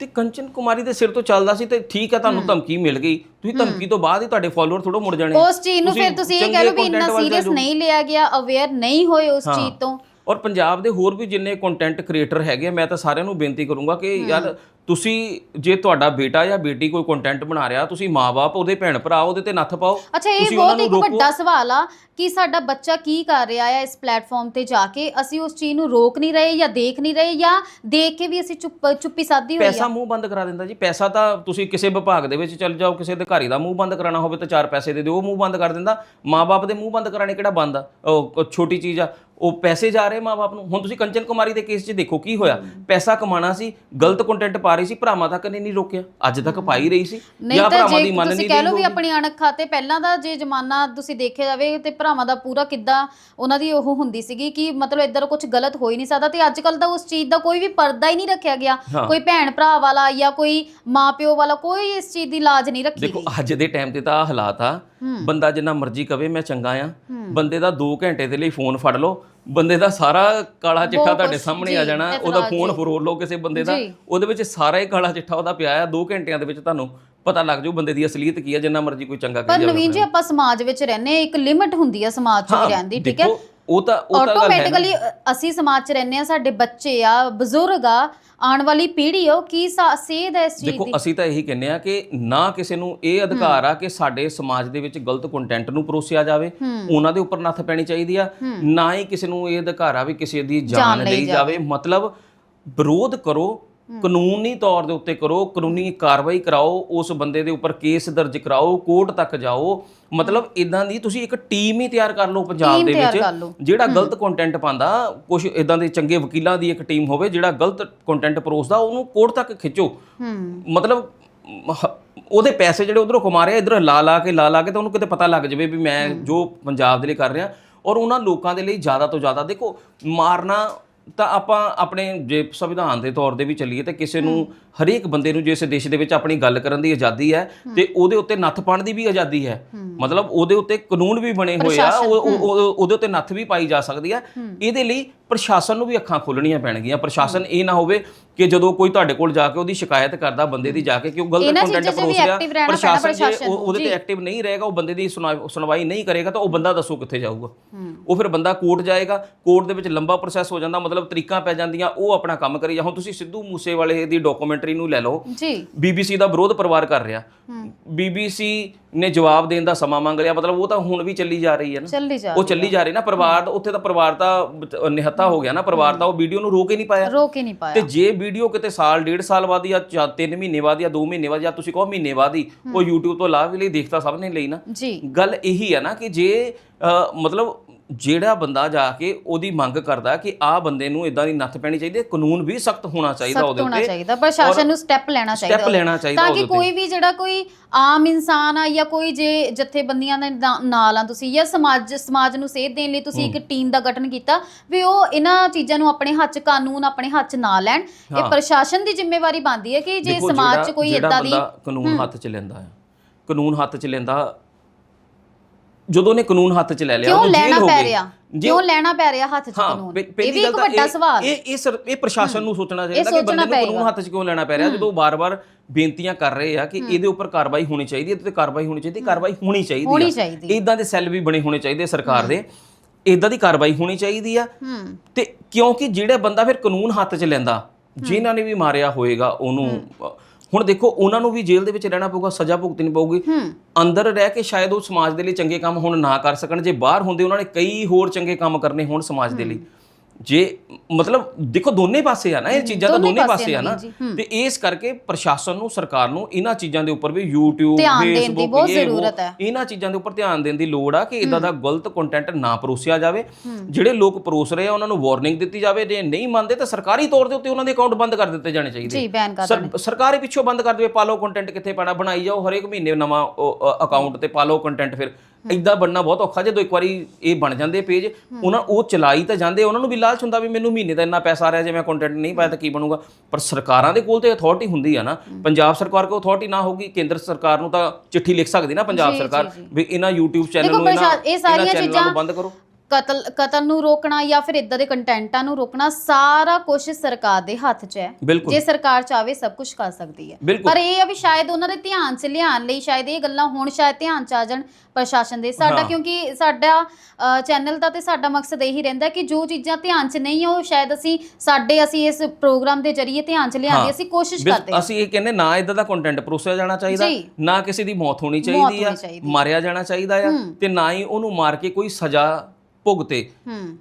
ਤੇ ਕੰਚਨ ਕੁਮਾਰੀ ਦੇ ਸਿਰ ਤੋਂ ਚੱਲਦਾ ਸੀ ਤੇ ਠੀਕ ਹੈ ਤੁਹਾਨੂੰ ਧਮਕੀ ਮਿਲ ਗਈ। ਤੁਸੀਂ ਧਮਕੀ ਤੋਂ ਬਾਅਦ ਹੀ ਤੁਹਾਡੇ ਫਾਲੋਅਰ ਥੋੜਾ ਮੁੜ ਜਾਣੇ। ਉਸ ਚੀਜ਼ ਨੂੰ ਫਿਰ ਤੁਸੀਂ ਇਹ ਕਹਿ ਲਓ ਵੀ ਇੰਨਾ ਸੀਰੀਅਸ। ਨਹੀਂ ਲਿਆ ਗਿਆ ਅਵੇਅਰ ਨਹੀਂ ਹੋਏ ਉਸ ਚੀਜ਼ ਤੋਂ। ਔਰ ਪੰਜਾਬ ਦੇ ਹੋਰ ਵੀ ਜਿੰਨੇ ਕੰਟੈਂਟ ਕ੍ਰੀਏਟਰ ਹੈਗੇ ਮੈਂ ਤਾਂ ਸਾਰਿਆਂ ਨੂੰ ਬੇਨਤੀ ਕਰੂੰਗਾ ਕਿ ਯਾਰ ਤੁਸੀਂ ਜੇ ਤੁਹਾਡਾ ਬੇਟਾ ਜਾਂ ਬੇਟੀ ਕੋਈ ਕੰਟੈਂਟ ਬਣਾ ਰਿਹਾ ਤੁਸੀਂ ਮਾਪੇ ਉਹਦੇ ਭੈਣ ਭਰਾ ਉਹਦੇ ਤੇ ਨੱਥ ਪਾਓ। ਅੱਛਾ ਇਹ ਬਹੁਤ ਇੱਕ। ਵੱਡਾ ਸਵਾਲ ਆ ਕਿ ਸਾਡਾ ਬੱਚਾ ਕੀ ਕਰ ਰਿਹਾ ਹੈ ਇਸ ਪਲੇਟਫਾਰਮ ਤੇ ਜਾ ਕੇ? ਅਸੀਂ ਉਸ ਚੀਜ਼ ਨੂੰ ਰੋਕ ਨਹੀਂ ਰਹੇ ਜਾਂ ਦੇਖ ਨਹੀਂ ਰਹੇ ਜਾਂ ਦੇਖ ਕੇ ਵੀ ਅਸੀਂ ਚੁੱਪ ਚੁੱਪੀ ਸਾਦੀ ਹੋਈ ਪੈਸਾ ਆ ਮੂੰਹ ਬੰਦ ਕਰਾ ਦਿੰਦਾ ਜੀ। ਪੈਸਾ ਤਾਂ ਤੁਸੀਂ ਕਿਸੇ ਵਿਭਾਗ ਦੇ ਵਿੱਚ ਚੱਲ ਜਾਓ ਕਿਸੇ ਅਧਿਕਾਰੀ ਦਾ ਮੂੰਹ ਬੰਦ ਕਰਾਉਣਾ ਹੋਵੇ ਤਾਂ ਚਾਰ ਪੈਸੇ ਦੇ ਦਿਓ ਉਹ ਮੂੰਹ ਬੰਦ ਕਰ ਦਿੰਦਾ। ਮਾਪੇ ਦੇ ਮੂੰਹ ਬੰਦ ਕਰਾਣੇ ਕਿਹੜਾ ਬੰਦ ਆ? ਉਹ ਛੋਟੀ ਚੀਜ਼ ਆ। ਉਹ ਪੈਸੇ ਜਾ ਰਹੇ ਮਾਪੇ ਨੂੰ। ਹੁਣ ਤੁਸੀਂ ਕੰਚਨ ਕੁਮਾਰੀ ਦੇ ਕੇਸ 'ਚ ਦੇਖੋ ਕੀ ਹੋਇਆ। ਪੈਸਾ ਕਮਾਣਾ ਸੀ ਗਲਤ ਕੰਟੈਂਟ ਪਾ ਰਹੀ ਸੀ ਭਰਾਵਾਂ ਤੱਕ ਨੇ ਨਹੀਂ ਰੋਕਿਆ। ਅੱਜ ਤੱਕ ਪਾਈ ਰਹੀ ਸੀ। ਨਹੀਂ ਜਾਂ ਤਾਂ ਭਰਾਵਾਂ ਜੇ ਦੀ ਮੰਨ ਤੁਸੀਂ ਨਹੀਂ ਕਹਿ ਲਓ ਵੀ। ਆਪਣੀ ਅਣਖ ਖਾਤੇ ਪਹਿਲਾਂ ਦਾ ਜੇ ਜ਼ਮਾਨਾ ਤੁਸੀਂ ਦੇਖਿਆ ਜਾਵੇ ਤੇ ਭਰਾਵਾਂ ਦਾ ਪੂਰਾ ਕਿੱਦਾਂ ਉਹਨਾਂ ਦੀ ਉਹ ਹੁੰਦੀ ਸੀਗੀ ਕਿ ਮਤਲਬ ਇੱਧਰ ਕੁਝ ਗਲਤ ਹੋ ਹੀ ਨਹੀਂ ਸਕਦਾ ਤੇ ਅੱਜ ਕੱਲ ਤਾਂ ਉਸ ਚੀਜ਼ ਦਾ ਕੋਈ ਵੀ ਪਰਦਾ ਹੀ ਨਹੀਂ ਰੱਖਿਆ ਗਿਆ। ਹਾਂ। ਕੋਈ ਭੈਣ ਭਰਾ ਵਾਲਾ ਜਾਂ ਕੋਈ ਮਾਪਿਓ ਵਾਲਾ ਕੋਈ ਇਸ ਚੀਜ਼ ਦੀ ਲਾਜ ਨਹੀਂ ਰੱਖੀ ਦੇਖੋ ਗਈ। ਅੱਜ ਦੇ ਟਾਈਮ ਤੇ ਤਾਂ ਆਹ ਹਾਲਾਤ ਆ। ਬੰਦਾ ਜਿੰਨਾ ਮਰਜ਼ੀ ਕਵੇ ਮੈਂ ਚੰਗਾ ਆ। ਬੰਦੇ ਦਾ 2 ਘੰਟੇ ਦੇ ਲਈ ਫੋਨ ਫੜ ਲਓ। ਬੰਦੇ ਦਾ ਸਾਰਾ ਕਾਲਾ ਚਿੱਠਾ ਤੁਹਾਡੇ ਸਾਹਮਣੇ ਆ ਜਾਣਾ ਉਹਦਾ ਫੋਨ। ਫਰੋਲ ਲਓ ਕਿਸੇ ਬੰਦੇ ਦਾ। ਉਹਦੇ ਵਿੱਚ ਸਾਰਾ ਹੀ ਕਾਲਾ ਚਿੱਠਾ ਉਹਦਾ ਪਿਆ ਆ 2 ਘੰਟਿਆਂ ਦੇ ਵਿੱਚ ਤੁਹਾਨੂੰ ਪਤਾ ਲੱਗ ਜਾਊ ਬੰਦੇ ਦੀ ਅਸਲੀਅਤ ਕੀ ਆ ਜਿੰਨਾ ਮਰਜ਼ੀ ਕੋਈ ਚੰਗਾ ਪਰ ਕਹੀ ਜਾਵੇ ਨਵੀਨ ਜੀ ਆਪਾਂ ਸਮਾਜ ਵਿੱਚ ਰਹਿੰਦੇ ਹਾਂ, ਇੱਕ ਲਿਮਿਟ ਹੁੰਦੀ ਆ ਸਮਾਜ 'ਚ ਵੀ ਰਹਿਣ ਦੀ ਠੀਕ ਹੈ ਉਹ ਤਾਂ ਉਹ ਤਾਂ ਗੱਲ ਹੈ ਨਾ। ਆਟੋਮੈਟਿਕਲੀ ਅਸੀਂ ਸਮਾਜ 'ਚ ਰਹਿੰਦੇ ਆ ਸਾਡੇ ਬੱਚੇ ਆ ਬਜ਼ੁਰਗ ਆ ਆਉਣ ਵਾਲੀ ਪੀੜ੍ਹੀ ਉਹ ਕੀ ਸਾ- ਸੇਧ ਹੈ ਇਸ ਚੀਜ਼ ਦੇਖੋ ਦੀ? ਅਸੀਂ ਤਾਂ ਇਹੀ ਕਹਿੰਦੇ ਆ ਕਿ ਨਾ ਕਿਸੇ ਨੂੰ ਇਹ ਅਧਿਕਾਰ ਆ ਕਿ ਸਾਡੇ ਸਮਾਜ ਦੇ ਵਿੱਚ ਗਲਤ ਕੰਟੈਂਟ ਨੂੰ ਪਰੋਸਿਆ ਜਾਵੇ। ਉਹਨਾਂ ਦੇ ਉੱਪਰ ਨੱਥ ਪੈਣੀ ਚਾਹੀਦੀ ਆ। ਨਾ ਹੀ ਕਿਸੇ ਨੂੰ ਇਹ ਅਧਿਕਾਰ ਆ ਵੀ ਕਿਸੇ ਦੀ ਜਾਨ ਲਈ ਜਾਵੇ। ਮਤਲਬ ਵਿਰੋਧ ਕਰੋ ਕਾਨੂੰਨੀ ਤੌਰ ਦੇ ਉੱਤੇ ਕਰੋ ਕਾਨੂੰਨੀ ਕਾਰਵਾਈ ਕਰਾਓ ਉਸ ਬੰਦੇ ਦੇ ਉੱਪਰ ਕੇਸ ਦਰਜ ਕਰਾਓ ਕੋਰਟ ਤੱਕ ਜਾਓ। ਮਤਲਬ ਇਦਾਂ ਦੀ ਤੁਸੀਂ ਇੱਕ ਟੀਮ ਹੀ ਤਿਆਰ ਕਰ ਲਓ ਪੰਜਾਬ ਦੇ ਵਿੱਚ। ਜਿਹੜਾ ਗਲਤ ਕੰਟੈਂਟ ਪਾਉਂਦਾ ਕੁਝ ਇਦਾਂ ਦੇ ਚੰਗੇ ਵਕੀਲਾਂ ਦੀ ਇੱਕ ਟੀਮ ਹੋਵੇ ਜਿਹੜਾ ਗਲਤ ਕੰਟੈਂਟ ਪਰੋਸਦਾ ਉਹਨੂੰ ਕੋਰਟ ਤੱਕ ਖਿੱਚੋ। ਮਤਲਬ ਉਹਦੇ ਪੈਸੇ ਜਿਹੜੇ ਉਧਰੋਂ ਕਮਾ ਰਿਹਾ ਇਧਰ ਲਾ ਲਾ ਕੇ ਲਾ ਲਾ ਕੇ ਤਾਂ ਉਹਨੂੰ ਕਿਤੇ ਪਤਾ ਲੱਗ ਜਾਵੇ ਵੀ ਮੈਂ ਜੋ ਪੰਜਾਬ ਦੇ ਲਈ ਕਰ ਰਿਹਾ। ਔਰ ਉਹਨਾਂ ਲੋਕਾਂ ਦੇ ਲਈ ਜ਼ਿਆਦਾ ਤੋਂ ਜ਼ਿਆਦਾ ਦੇਖੋ ਮਾਰਨਾ ਤਾਂ ਆਪਾਂ ਆਪਣੇ ਜੇ ਸੰਵਿਧਾਨ ਦੇ ਤੌਰ ਦੇ ਵੀ ਚੱਲੀਏ ਤੇ ਕਿਸੇ ਨੂੰ ਹਰੇਕ ਬੰਦੇ ਨੂੰ ਜੇ ਇਸ ਦੇਸ਼ ਦੇ ਵਿੱਚ ਆਪਣੀ ਗੱਲ ਕਰਨ ਦੀ ਆਜ਼ਾਦੀ ਹੈ ਤੇ ਉਹਦੇ ਉੱਤੇ ਨੱਥ ਪਾਉਣ ਦੀ ਵੀ ਆਜ਼ਾਦੀ ਹੈ। ਮਤਲਬ ਉਹਦੇ ਉੱਤੇ ਕਾਨੂੰਨ ਵੀ ਬਣੇ ਹੋਏ ਆ ਉਹ- ਉਹ- ਉਹ- ਉਹਦੇ ਉੱਤੇ ਨੱਥ ਵੀ ਪਾਈ ਜਾ ਸਕਦੀ ਹੈ। ਇਹਦੇ ਲਈ ਪ੍ਰਸ਼ਾਸਨ ਨੂੰ ਵੀ ਅੱਖਾਂ ਖੋਲਣੀਆਂ ਪੈਣਗੀਆਂ। ਪ੍ਰਸ਼ਾਸਨ ਇਹ ਨਾ ਹੋਵੇ ਕਿ ਜਦੋਂ ਕੋਈ ਤੁਹਾਡੇ ਕੋਲ ਜਾ ਕੇ ਉਹਦੀ ਸ਼ਿਕਾਇਤ ਕਰਦਾ ਬੰਦੇ ਦੀ ਜਾ ਕੇ ਕਿ ਉਹ ਗਲਤ ਕੰਟੈਂਟ ਚੀਜ਼ਾਂ 'ਚ ਵੀ ਪਰੋਸ ਰਿਹਾ ਪ੍ਰਸ਼ਾਸਨ ਜੇ ਉਹਦੇ ਤੇ ਐਕਟਿਵ ਨਹੀਂ ਰਹੇਗਾ ਉਹ ਬੰਦੇ ਦੀ ਸੁਣਾ- ਸੁਣਵਾਈ ਨਹੀਂ ਕਰੇਗਾ ਤਾਂ ਉਹ ਬੰਦਾ ਦੱਸੋ ਕਿੱਥੇ ਜਾਊਗਾ। ਉਹ ਫਿਰ ਬੰਦਾ ਕੋਰਟ ਜਾਏਗਾ ਕੋਰਟ ਦੇ ਵਿੱਚ ਲੰਬਾ ਪ੍ਰੋਸੈਸ ਹੋ ਜਾਂਦਾ ਮਤਲਬ ਤਰੀਕਾਂ ਪੈ ਜਾਂਦੀਆਂ ਉਹ ਆਪਣਾ ਕੰਮ ਕਰੀ ਜਾ। ਹੁਣ ਤੁਸੀਂ ਸਿੱਧੂ ਮੂਸੇਵਾਲੇ ਦੀ ਡਾਕੂਮੈਂਟਰੀ ਨੂੰ ਲੈ ਲਓ। ਜੀ। ਬੀਬੀਸੀ ਦਾ ਵਿਰੋਧ ਪਰਿਵਾਰ ਕਰ ਰਿਹਾ। ਬੀਬੀਸੀ ਨੇ ਜਵਾਬ ਦੇਣ ਦਾ ਸਮਾਂ ਮੰਗ ਲਿਆ ਮਤਲਬ ਉਹ ਤਾਂ ਹੁਣ ਵੀ ਚੱਲੀ ਜਾ ਰਹੀ ਹੈ ਨਾ। ਚੱਲੀ ਜਾ ਉਹ ਚੱਲੀ ਜਾ ਰਹੀ ਨਾ ਪਰਿਵਾਰ ਦਾ ਉੱਥੇ ਤਾਂ ਪਰਿਵਾਰ ਤਾਂ ਨਿਹੱਤਾ ਹੋ ਗਿਆ ਨਾ ਪਰਿਵਾਰ ਤਾਂ ਉਹ ਵੀਡੀਓ ਨੂੰ ਰੋਕ ਹੀ ਨਹੀਂ ਪਾਇਆ। ਰੋਕ ਹੀ ਨਹੀਂ ਤੇ ਪਾਇਆ ਜੇ ਵੀਡੀਓ ਕਿਤੇ ਸਾਲ ਡੇਢ ਸਾਲ ਬਾਅਦ ਜਾਂ 3 ਮਹੀਨੇ ਬਾਅਦ ਜਾਂ 2 ਮਹੀਨੇ ਬਾਅਦ ਜਾਂ ਤੁਸੀਂ ਕਹੋ ਮਹੀਨੇ ਬਾਅਦ ਹੀ ਉਹ YouTube ਤੋਂ ਲਾਭ ਲਈ ਦੇਖਤਾ ਸਭ ਨੇ ਲਈ ਨਾ। ਜੀ। ਗੱਲ ਇਹੀ ਹੈ ਨਾ ਕਿ ਜੇ ਮਤਲਬ ਜਿਹੜਾ ਬੰਦਾ ਜਾ ਕੇ ਉਹਦੀ ਮੰਗ ਕਰਦਾ ਕਿ ਆਹ ਬੰਦੇ ਨੂੰ ਇਦਾਂ ਦੀ ਨੱਥ ਪੈਣੀ ਚਾਹੀਦੀ ਹੈ ਕਾਨੂੰਨ ਵੀ ਸਖਤ ਹੋਣਾ ਚਾਹੀਦਾ ਸਖਤ ਉਹਦੇ ਹੋਣਾ ਉੱਤੇ ਚਾਹੀਦਾ ਪ੍ਰਸ਼ਾਸਨ ਨੂੰ ਸਟੈਪ ਲੈਣਾ ਚਾਹੀਦਾ ਸਟੈਪ ਲੈਣਾ ਚਾਹੀਦਾ ਤਾਂ ਕਿ ਕੋਈ ਵੀ ਜਿਹੜਾ ਕੋਈ ਆਮ ਇਨਸਾਨ ਆ ਜਾਂ ਕੋਈ ਜੇ ਜਥੇਬੰਦੀਆਂ ਦੇ ਨਾ- ਨਾਲ ਆ ਤੁਸੀਂ ਜਾਂ ਸਮਾਜ ਸਮਾਜ ਨੂੰ ਸੇਧ ਦੇਣ ਲਈ ਤੁਸੀਂ ਇੱਕ ਟੀਮ ਦਾ ਗਠਨ ਕੀਤਾ ਵੀ ਉਹ ਇਹਨਾਂ ਚੀਜ਼ਾਂ ਨੂੰ ਆਪਣੇ ਹੱਥ 'ਚ ਕਾਨੂੰਨ ਆਪਣੇ ਹੱਥ 'ਚ ਨਾ ਲੈਣ। ਇਹ ਪ੍ਰਸ਼ਾਸਨ ਦੀ ਜ਼ਿੰਮੇਵਾਰੀ ਬਣਦੀ ਹੈ ਕਿ ਜੇ ਦੇਖੋ, ਸਮਾਜ 'ਚ ਜਿਹੜਾ- ਕੋਈ ਜਿਹੜਾ ਇਦਾਂ ਦੀ ਬੰਦਾ ਕਾਨੂੰਨ ਹੱਥ 'ਚ ਲੈਂਦਾ ਹੈ ਕਾਨੂੰਨ ਹੱਥ 'ਚ ਲੈਂਦਾ ਜਦੋਂ ਨੇ ਕਾਨੂੰਨ ਹੱਥ 'ਚ ਲੈ ਲਿਆ ਕਿਉਂ ਲੈਣਾ ਜੇਲ੍ਹ ਹੋ ਪੈ ਰਿਹਾ? ਕਿਉਂ ਲੈਣਾ ਪੈ ਰਿਹਾ ਹੱਥ 'ਚ ਹਾਂ ਕਾਨੂੰਨ? ਇਹ ਵੀ ਇੱਕ ਵੱਡਾ ਸਵਾਲ। ਇਹ ਇਹ ਇਹ ਪ੍ਰਸ਼ਾਸਨ ਨੂੰ ਸੋਚਣਾ ਚਾਹੀਦਾ ਕਿ ਬੰਦੇ ਨੂੰ ਕਾਨੂੰਨ। ਹੱਥ 'ਚ ਕਿਉਂ ਲੈਣਾ ਪੈ ਰਿਹਾ? ਜਦੋਂ ਵਾਰ-ਵਾਰ ਬੇਨਤੀਆਂ ਕਰ ਰਹੇ ਆ ਕਿ ਇਹਦੇ ਉੱਪਰ ਕਾਰਵਾਈ ਹੋਣੀ ਚਾਹੀਦੀ ਹੈ ਤੇ ਕਾਰਵਾਈ ਹੋਣੀ ਚਾਹੀਦੀ ਕਾਰਵਾਈ ਹੋਣੀ ਚਾਹੀਦੀ ਚਾਹੀਦੀ ਇਦਾਂ ਦੇ ਸੈੱਲ ਵੀ ਬਣੇ ਹੋਣੇ ਚਾਹੀਦੇ ਸਰਕਾਰ ਦੇ। ਇਦਾਂ ਦੀ ਕਾਰਵਾਈ ਹੋਣੀ ਚਾਹੀਦੀ ਆ। ਹੂੰ। ਤੇ ਕਿਉਂਕਿ ਜਿਹੜਾ ਬੰਦਾ ਫਿਰ ਕਾਨੂੰਨ ਹੱਥ 'ਚ ਲੈਂਦਾ ਜਿਨ੍ਹਾਂ ਨੇ ਵੀ ਮਾਰਿਆ ਹੋਏਗਾ ਉਹਨੂੰ ਹੁਣ ਦੇਖੋ ਉਹਨਾਂ ਨੂੰ ਵੀ ਜੇਲ੍ਹ ਦੇ ਵਿੱਚ ਰਹਿਣਾ ਪਊਗਾ ਸਜ਼ਾ ਭੁਗਤਣੀ ਪਊਗੀ। ਅੰਦਰ ਰਹਿ ਕੇ ਸ਼ਾਇਦ ਉਹ ਸਮਾਜ ਦੇ ਲਈ ਚੰਗੇ ਕੰਮ ਹੁਣ ਨਾ ਕਰ ਸਕਣ। ਜੇ ਬਾਹਰ ਹੁੰਦੇ ਉਹਨਾਂ ਨੇ ਕਈ ਹੋਰ ਚੰਗੇ ਕੰਮ ਕਰਨੇ ਹੋਣ ਸਮਾਜ ਦੇ ਲਈ। ਜੇ ਮਤਲਬ ਦੇਖੋ ਦੋਨੇ ਪਾਸੇ ਆ ਨਾ ਇਹ ਚੀਜ਼ਾਂ ਤਾਂ ਦੋਨੇ ਪਾਸੇ ਆ ਨਾ। ਤੇ ਇਸ ਕਰਕੇ ਪ੍ਰਸ਼ਾਸਨ ਨੂੰ ਸਰਕਾਰ ਨੂੰ ਇਹਨਾਂ ਚੀਜ਼ਾਂ ਦੇ ਉੱਪਰ ਵੀ YouTube Facebook। ਇਹਨਾਂ ਚੀਜ਼ਾਂ ਦੇ ਉੱਪਰ ਧਿਆਨ ਦੇਣ ਦੀ ਲੋੜ ਆ ਕਿ ਇਦਾਂ ਦਾ ਗਲਤ ਕੰਟੈਂਟ ਨਾ ਪਰੋਸਿਆ ਜਾਵੇ। ਜਿਹੜੇ ਲੋਕ ਪਰੋਸ ਰਹੇ ਆ ਉਹਨਾਂ ਨੂੰ ਵਾਰਨਿੰਗ ਦਿੱਤੀ ਜਾਵੇ ਜੇ ਨਹੀਂ ਮੰਨਦੇ ਤਾਂ ਸਰਕਾਰੀ ਤੌਰ ਦੇ ਉੱਤੇ ਉਹਨਾਂ ਦੇ ਅਕਾਊਂਟ ਬੰਦ ਕਰ ਦਿੱਤੇ ਜਾਣੇ ਚਾਹੀਦੇ। ਸਰਕਾਰ ਪਿੱਛੋਂ ਬੰਦ ਕਰ ਦੇਵੇ ਪਾਲੋ ਕੰਟੈਂਟ ਕਿੱਥੇ ਪਾਣਾ ਬਣਾਈ ਜਾਓ ਹਰੇਕ ਮਹੀਨੇ ਨਵਾਂ ਅਕਾਊਂਟ ਤੇ ਪਾਲੋ ਕੰਟੈਂਟ ਫਿਰ। ਇਦਾਂ ਬਣਨਾ ਬਹੁਤ ਔਖਾ ਜਦੋਂ ਇੱਕ ਵਾਰੀ ਇਹ ਬਣ ਜਾਂਦੇ ਪੇਜ ਉਹਨਾਂ ਉਹ ਚਲਾਈ ਤਾਂ ਜਾਂਦੇ ਉਹਨਾਂ ਨੂੰ ਵੀ ਲਾਲਚ ਹੁੰਦਾ ਵੀ ਮੈਨੂੰ ਮਹੀਨੇ ਦਾ ਇੰਨਾ ਪੈਸਾ ਆ ਰਿਹਾ ਜੇ ਮੈਂ ਕੰਟੈਂਟ ਨਹੀਂ ਪਾਇਆ ਤਾਂ ਕੀ ਬਣੂਗਾ? ਪਰ ਸਰਕਾਰਾਂ ਦੇ ਕੋਲ ਤੇ ਅਥਾਰਟੀ ਹੁੰਦੀ ਆ ਨਾ। ਪੰਜਾਬ ਸਰਕਾਰ ਕੋਲ ਅਥਾਰਟੀ ਨਾ ਹੋਊਗੀ ਕੇਂਦਰ ਸਰਕਾਰ ਨੂੰ ਤਾਂ ਚਿੱਠੀ ਲਿਖ ਸਕਦੀ ਨਾ ਪੰਜਾਬ ਸਰਕਾਰ ਵੀ ਇਹਨਾਂ YouTube ਚੈਨਲ ਨੂੰ ਇਹਨਾਂ ਇਹ ਸਾਰੀਆਂ ਚੀਜ਼ਾਂ ਨੂੰ ਬੰਦ ਕਰੋ। ਕਤਲ ਕਤਲ ਨੂੰ ਰੋਕਣਾ ਜਾਂ ਫਿਰ ਇਦਾਂ ਦੇ ਕੰਟੈਂਟਾਂ ਨੂੰ ਰੋਕਣਾ ਸਾਰਾ ਕੁਝ ਸਰਕਾਰ ਦੇ ਹੱਥ 'ਚ ਹੈ ਬਿਲਕੁਲ ਜੇ ਸਰਕਾਰ ਚਾਹਵੇ ਸਭ ਕੁਝ ਕਰ ਸਕਦੀ ਹੈ ਬਿਲਕੁਲ ਪਰ ਇਹ ਆ ਵੀ ਸ਼ਾਇਦ ਉਹਨਾਂ ਦੇ ਧਿਆਨ 'ਚ ਲਿਆਉਣ ਲਈ ਸ਼ਾਇਦ ਇਹ ਗੱਲਾਂ ਹੁਣ ਸ਼ਾਇਦ ਧਿਆਨ 'ਚ ਆ ਜਾਣ ਪ੍ਰਸ਼ਾਸਨ ਦੇ ਸਾਡਾ ਹਾਂ। ਕਿਉਂਕਿ ਸਾਡਾ ਚੈਨਲ ਦਾ ਤੇ ਸਾਡਾ ਮਕਸਦ ਇਹੀ ਰਹਿੰਦਾ ਕਿ ਜੋ ਚੀਜ਼ਾਂ ਧਿਆਨ 'ਚ ਨਹੀਂ ਉਹ ਸ਼ਾਇਦ ਅਸੀਂ ਸਾਡੇ ਅਸੀਂ ਇਸ ਪ੍ਰੋਗਰਾਮ ਦੇ ਜ਼ਰੀਏ ਧਿਆਨ 'ਚ ਲਿਆਂਦੀ ਹਾਂ। ਅਸੀਂ ਕੋਸ਼ਿਸ਼ ਬਿਲ- ਕਰਦੇ ਹਾਂ ਅਸੀਂ ਇਹ ਕਹਿੰਦੇ ਨਾ ਇਦਾਂ ਦਾ ਕੰਟੈਂਟ ਪਰੋਸਿਆ ਜਾਣਾ ਚਾਹੀਦਾ ਜੀ। ਨਾ ਕਿਸੇ ਦੀ ਮੌਤ ਹੋਣੀ ਚਾਹੀਦੀ ਆ ਚਾਹੀਦੀ। ਮਾਰਿਆ ਜਾਣਾ ਚਾਹੀਦਾ ਆ। ਤੇ ਨਾ ਹੀ ਉਹਨੂੰ ਮਾਰ ਕੇ ਕੋਈ ਸਜ਼ਾ ਭੁਗਤੇ ਹੂੰ।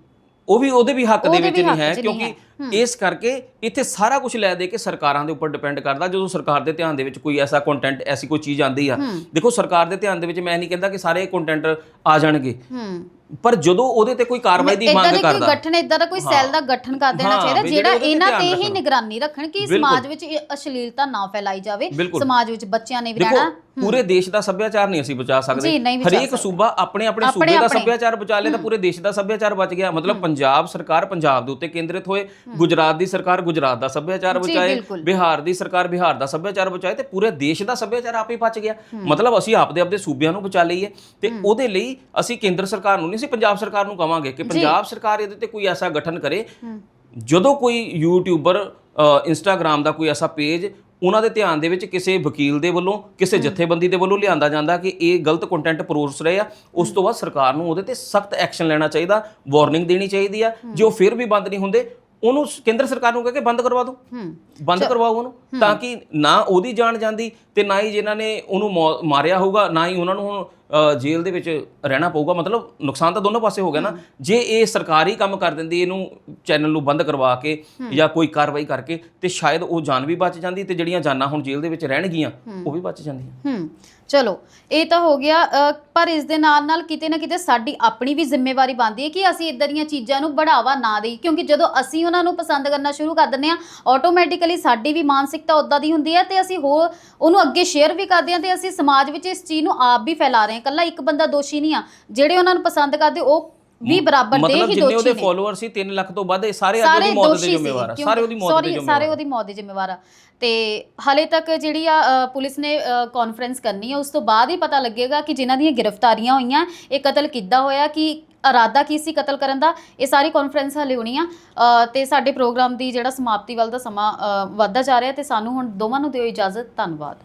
ਉਹ ਵੀ ਉਹਦੇ ਵੀ ਹੱਕ ਦੇ ਵਿੱਚ ਨਹੀਂ ਹੈ ਕਿਉਂਕਿ ਇਸ ਕਰਕੇ ਇੱਥੇ ਸਾਰਾ ਕੁਝ ਲੈ ਦੇ ਕੇ ਸਰਕਾਰਾਂ ਦੇ ਉੱਪਰ ਡਿਪੈਂਡ ਕਰਦਾ। ਜਦੋਂ ਸਰਕਾਰ ਦੇ ਧਿਆਨ ਦੇ ਵਿੱਚ ਕੋਈ ਐਸਾ ਕੰਟੈਂਟ ਐਸੀ ਕੋਈ ਚੀਜ਼ ਆਂਦੀ ਆ। ਦੇਖੋ ਸਰਕਾਰ ਦੇ ਧਿਆਨ ਦੇ ਵਿੱਚ ਮੈਂ ਨਹੀਂ ਕਹਿੰਦਾ ਕਿ ਸਾਰੇ ਕੰਟੈਂਟ ਆ ਜਾਣਗੇ। ਹੂੰ। ਪਰ ਜਦੋਂ ਉਹਦੇ ਤੇ ਕੋਈ ਕਾਰਵਾਈ ਦੀ ਇਦਾਂ ਮੰਗ ਦੇ ਕੋਈ ਕਰਦਾ। ਗਠਨ ਇਦਾਂ ਦਾ ਕੋਈ ਸੈੱਲ ਦਾ ਗਠਨ ਕਰ ਦੇਣਾ ਚਾਹੀਦਾ ਜਿਹੜਾ ਇਹਨਾਂ ਤੇ ਹੀ। ਨਿਗਰਾਨੀ ਰੱਖਣ ਕਿ। ਸਮਾਜ ਵਿੱਚ ਇਹ ਅਸ਼ਲੀਲਤਾ ਨਾ ਫੈਲਾਈ ਜਾਵੇ। ਸਮਾਜ ਵਿੱਚ ਬੱਚਿਆਂ ਨੇ ਵੀ ਰਹਿਣਾ। ਪੂਰੇ ਦੇਸ਼ ਦਾ ਸੱਭਿਆਚਾਰ ਨਹੀਂ ਅਸੀਂ ਬਚਾ ਸਕਦੇ। ਹਰੇਕ। ਸੂਬਾ ਆਪਣੇ ਆਪਣੇ ਸੂਬੇ ਦਾ। ਸੱਭਿਆਚਾਰ ਬਚਾ ਲੇ ਤਾਂ ਪੂਰੇ ਦੇਸ਼ ਦਾ ਸੱਭਿਆਚਾਰ ਬਚ ਗਿਆ। ਮਤਲਬ ਪੰਜਾਬ ਸਰਕਾਰ ਪੰਜਾਬ ਦੇ ਉੱਤੇ ਕੇਂਦਰਿਤ ਹੋਏ। ਗੁਜਰਾਤ ਦੀ ਸਰਕਾਰ ਗੁਜਰਾਤ ਦਾ ਸੱਭਿਆਚਾਰ ਬਚਾਏ। ਬਿਹਾਰ ਦੀ ਸਰਕਾਰ ਬਿਹਾਰ ਦਾ ਸੱਭਿਆਚਾਰ ਬਚਾਏ ਤੇ ਪੂਰੇ ਦੇਸ਼ ਦਾ ਸੱਭਿਆਚਾਰ ਆਪੇ ਬਚ ਗਿਆ। ਮਤਲਬ ਅਸੀਂ ਆਪਦੇ ਆਪਦੇ ਸੂਬਿਆਂ ਨੂੰ ਬਚਾ ਲਈਏ ਤੇ ਉਹਦੇ ਲਈ ਅਸੀਂ ਕੇਂਦਰ ਸਰਕਾਰ ਨੂੰ ਨਹੀਂ ਅਸੀਂ ਪੰਜਾਬ ਸਰਕਾਰ ਨੂੰ ਕਵਾਂਗੇ ਕਿ ਪੰਜਾਬ ਸਰਕਾਰ ਇਹਦੇ ਤੇ ਕੋਈ ਐਸਾ ਗਠਨ ਕਰੇ ਜਦੋਂ ਕੋਈ ਯੂਟਿਊਬਰ ਇੰਸਟਾਗ੍ਰam ਦਾ ਕੋਈ ਐਸਾ ਪੇਜ ਉਹਨਾਂ ਦੇ ਧਿਆਨ ਦੇ ਵਿੱਚ ਕਿਸੇ ਵਕੀਲ ਦੇ ਵੱਲੋਂ ਕਿਸੇ ਜਥੇਬੰਦੀ ਦੇ ਵੱਲੋਂ ਲਿਆਂਦਾ ਜਾਂਦਾ ਕਿ ਇਹ ਗਲਤ ਕੰਟੈਂਟ ਪਰੋਸ ਰਹੇ ਆ ਉਸ ਤੋਂ ਬਾਅਦ ਸਰਕਾਰ ਨੂੰ ਉਹਦੇ ਤੇ ਸਖਤ ਐਕਸ਼ਨ ਲੈਣਾ ਚਾਹੀਦਾ ਵਾਰਨਿੰਗ ਦੇਣੀ ਚਾਹੀਦੀ ਆ ਜੇ ਉਹ ਫਿਰ ਵੀ ਬੰਦ ਨਹੀਂ ਹੁੰਦੇ ਉਹਨੂੰ ਕੇਂਦਰ ਸਰਕਾਰ ਨੂੰ ਕਹਿ ਕੇ ਬੰਦ ਕਰਵਾ ਦਿਓ ਹੂੰ। ਬੰਦ ਕਰਵਾਓ ਉਹਨੂੰ। ਤਾਂ ਕਿ ਨਾ ਉਹਦੀ ਜਾਨ ਜਾਂਦੀ ਤੇ ਨਾ ਹੀ ਜਿਨ੍ਹਾਂ ਨੇ ਉਹਨੂੰ ਮਾਰਿਆ ਹੋਊਗਾ ਨਾ ਹੀ ਉਹਨਾਂ ਨੂੰ ਹੁਣ ਜੇਲ੍ਹ ਦੇ ਵਿੱਚ ਰਹਿਣਾ ਪਊਗਾ। ਮਤਲਬ ਨੁਕਸਾਨ ਤਾਂ ਦੋਨੋਂ ਪਾਸੇ ਹੋ ਗਿਆ ਨਾ। ਜੇ ਇਹ ਸਰਕਾਰੀ ਕੰਮ ਕਰ ਦਿੰਦੀ ਇਹਨੂੰ ਚੈਨਲ ਨੂੰ ਬੰਦ ਕਰਵਾ ਕੇ ਜਾਂ ਕੋਈ ਕਾਰਵਾਈ ਕਰਕੇ ਤੇ ਸ਼ਾਇਦ ਉਹ ਜਾਨ ਵੀ ਬਚ ਜਾਂਦੀ ਤੇ ਜਿਹੜੀਆਂ ਜਾਨਾਂ ਹੁਣ ਜੇਲ੍ਹ ਦੇ ਵਿੱਚ ਰਹਿਣਗੀਆਂ ਉਹ ਵੀ ਬਚ ਜਾਂਦੀਆਂ। ਹੂੰ। ਚਲੋ ਇਹ ਤਾਂ ਹੋ ਗਿਆ ਅ, ਪਰ ਇਸ ਦੇ ਨਾਲ ਨਾਲ ਕਿਤੇ ਨਾ ਕਿਤੇ ਸਾਡੀ ਆਪਣੀ ਵੀ ਜ਼ਿੰਮੇਵਾਰੀ ਬਣਦੀ ਹੈ ਕਿ ਅਸੀਂ ਇਦਾਂ ਦੀਆਂ ਚੀਜ਼ਾਂ ਨੂੰ ਬੜਾਵਾ ਨਾ ਦੇਈ ਕਿਉਂਕਿ ਜਦੋਂ ਅਸੀਂ ਉਹਨਾਂ ਨੂੰ ਪਸੰਦ ਕਰਨਾ ਸ਼ੁਰੂ ਕਰ ਦਿੰਦੇ ਆ ਆਟੋਮੈਟਿਕਲੀ ਸਾਡੀ ਵੀ ਮਾਨਸਿਕਤਾ ਉਦਾਂ ਦੀ ਹੁੰਦੀ ਹੈ ਤੇ ਅਸੀਂ ਹੋਰ ਉਹਨੂੰ ਅੱਗੇ ਸ਼ੇਅਰ ਵੀ ਕਰਦੇ ਹਾਂ ਤੇ ਅਸੀਂ ਸਮਾਜ ਵਿੱਚ ਇਸ ਚੀਜ਼ ਨੂੰ ਆਪ ਵੀ ਫੈਲਾ ਰਹੇ ਹਾਂ। ਕੱਲਾ ਇੱਕ ਬੰਦਾ ਦੋਸ਼ੀ ਨਹੀਂ ਆ ਜਿਹੜੇ ਉਹਨਾਂ ਨੂੰ ਪਸੰਦ ਕਰਦੇ ਉਹ ਵੀ ਬਰਾਬਰ ਦੇ ਮਤਲਬ ਹੀ ਜਿੰਨੇ ਦੋਸ਼ੀ ਉਹਦੇ ਨੇ। ਫਾਲੋਅਰ ਸੀ 3 ਲੱਖ ਤੋਂ ਵੱਧ ਇਹ ਸਾਰੇ ਅੱਜ ਉਹਦੀ ਮੌਤ ਦੋਸ਼ੀ ਦੇ ਸੀ। ਜ਼ਿੰਮੇਵਾਰ ਆ। ਕਿਉਂਕਿ- ਸਾਰੇ ਉਹਦੀ ਮੌਤ ਦੇ sorry, ਜ਼ਿੰਮੇਵਾਰ ਸਾਰੇ ਆ ਉਹਦੀ ਮੌਤ ਦੇ ਜ਼ਿੰਮੇਵਾਰ ਆ। ਤੇ ਹਲੇ ਤੱਕ ਜਿਹੜੀ ਆ ਅ, ਪੁਲਿਸ ਨੇ ਕਾਨਫਰੰਸ ਕਰਨੀ ਹੈ ਉਸ ਤੋਂ ਬਾਅਦ ਹੀ ਪਤਾ ਲੱਗੇਗਾ ਕਿ ਜਿਨ੍ਹਾਂ ਦੀਆਂ ਗ੍ਰਿਫਤਾਰੀਆਂ ਹੋਈਆਂ ਇਹ ਕਤਲ ਕਿੱਦਾਂ ਹੋਇਆ ਕਿ ਇਰਾਦਾ ਕੀ ਸੀ ਕਤਲ ਕਰਨ ਦਾ ਇਹ ਸਾਰੀ ਕਾਨਫਰੰਸ ਹਲੇ ਹੋਣੀ ਆ। ਅ, ਤੇ ਸਾਡੇ ਪ੍ਰੋਗਰਾਮ ਦੀ ਜਿਹੜਾ ਸਮਾਪਤੀ ਵੱਲ ਦਾ ਸਮਾਂ ਅ, ਵੱਧਦਾ ਜਾ ਰਿਹਾ ਤੇ ਸਾਨੂੰ ਹੁਣ ਦੋਵਾਂ ਨੂੰ ਦਿਓ ਇਜਾਜ਼ਤ। ਧੰਨਵਾਦ।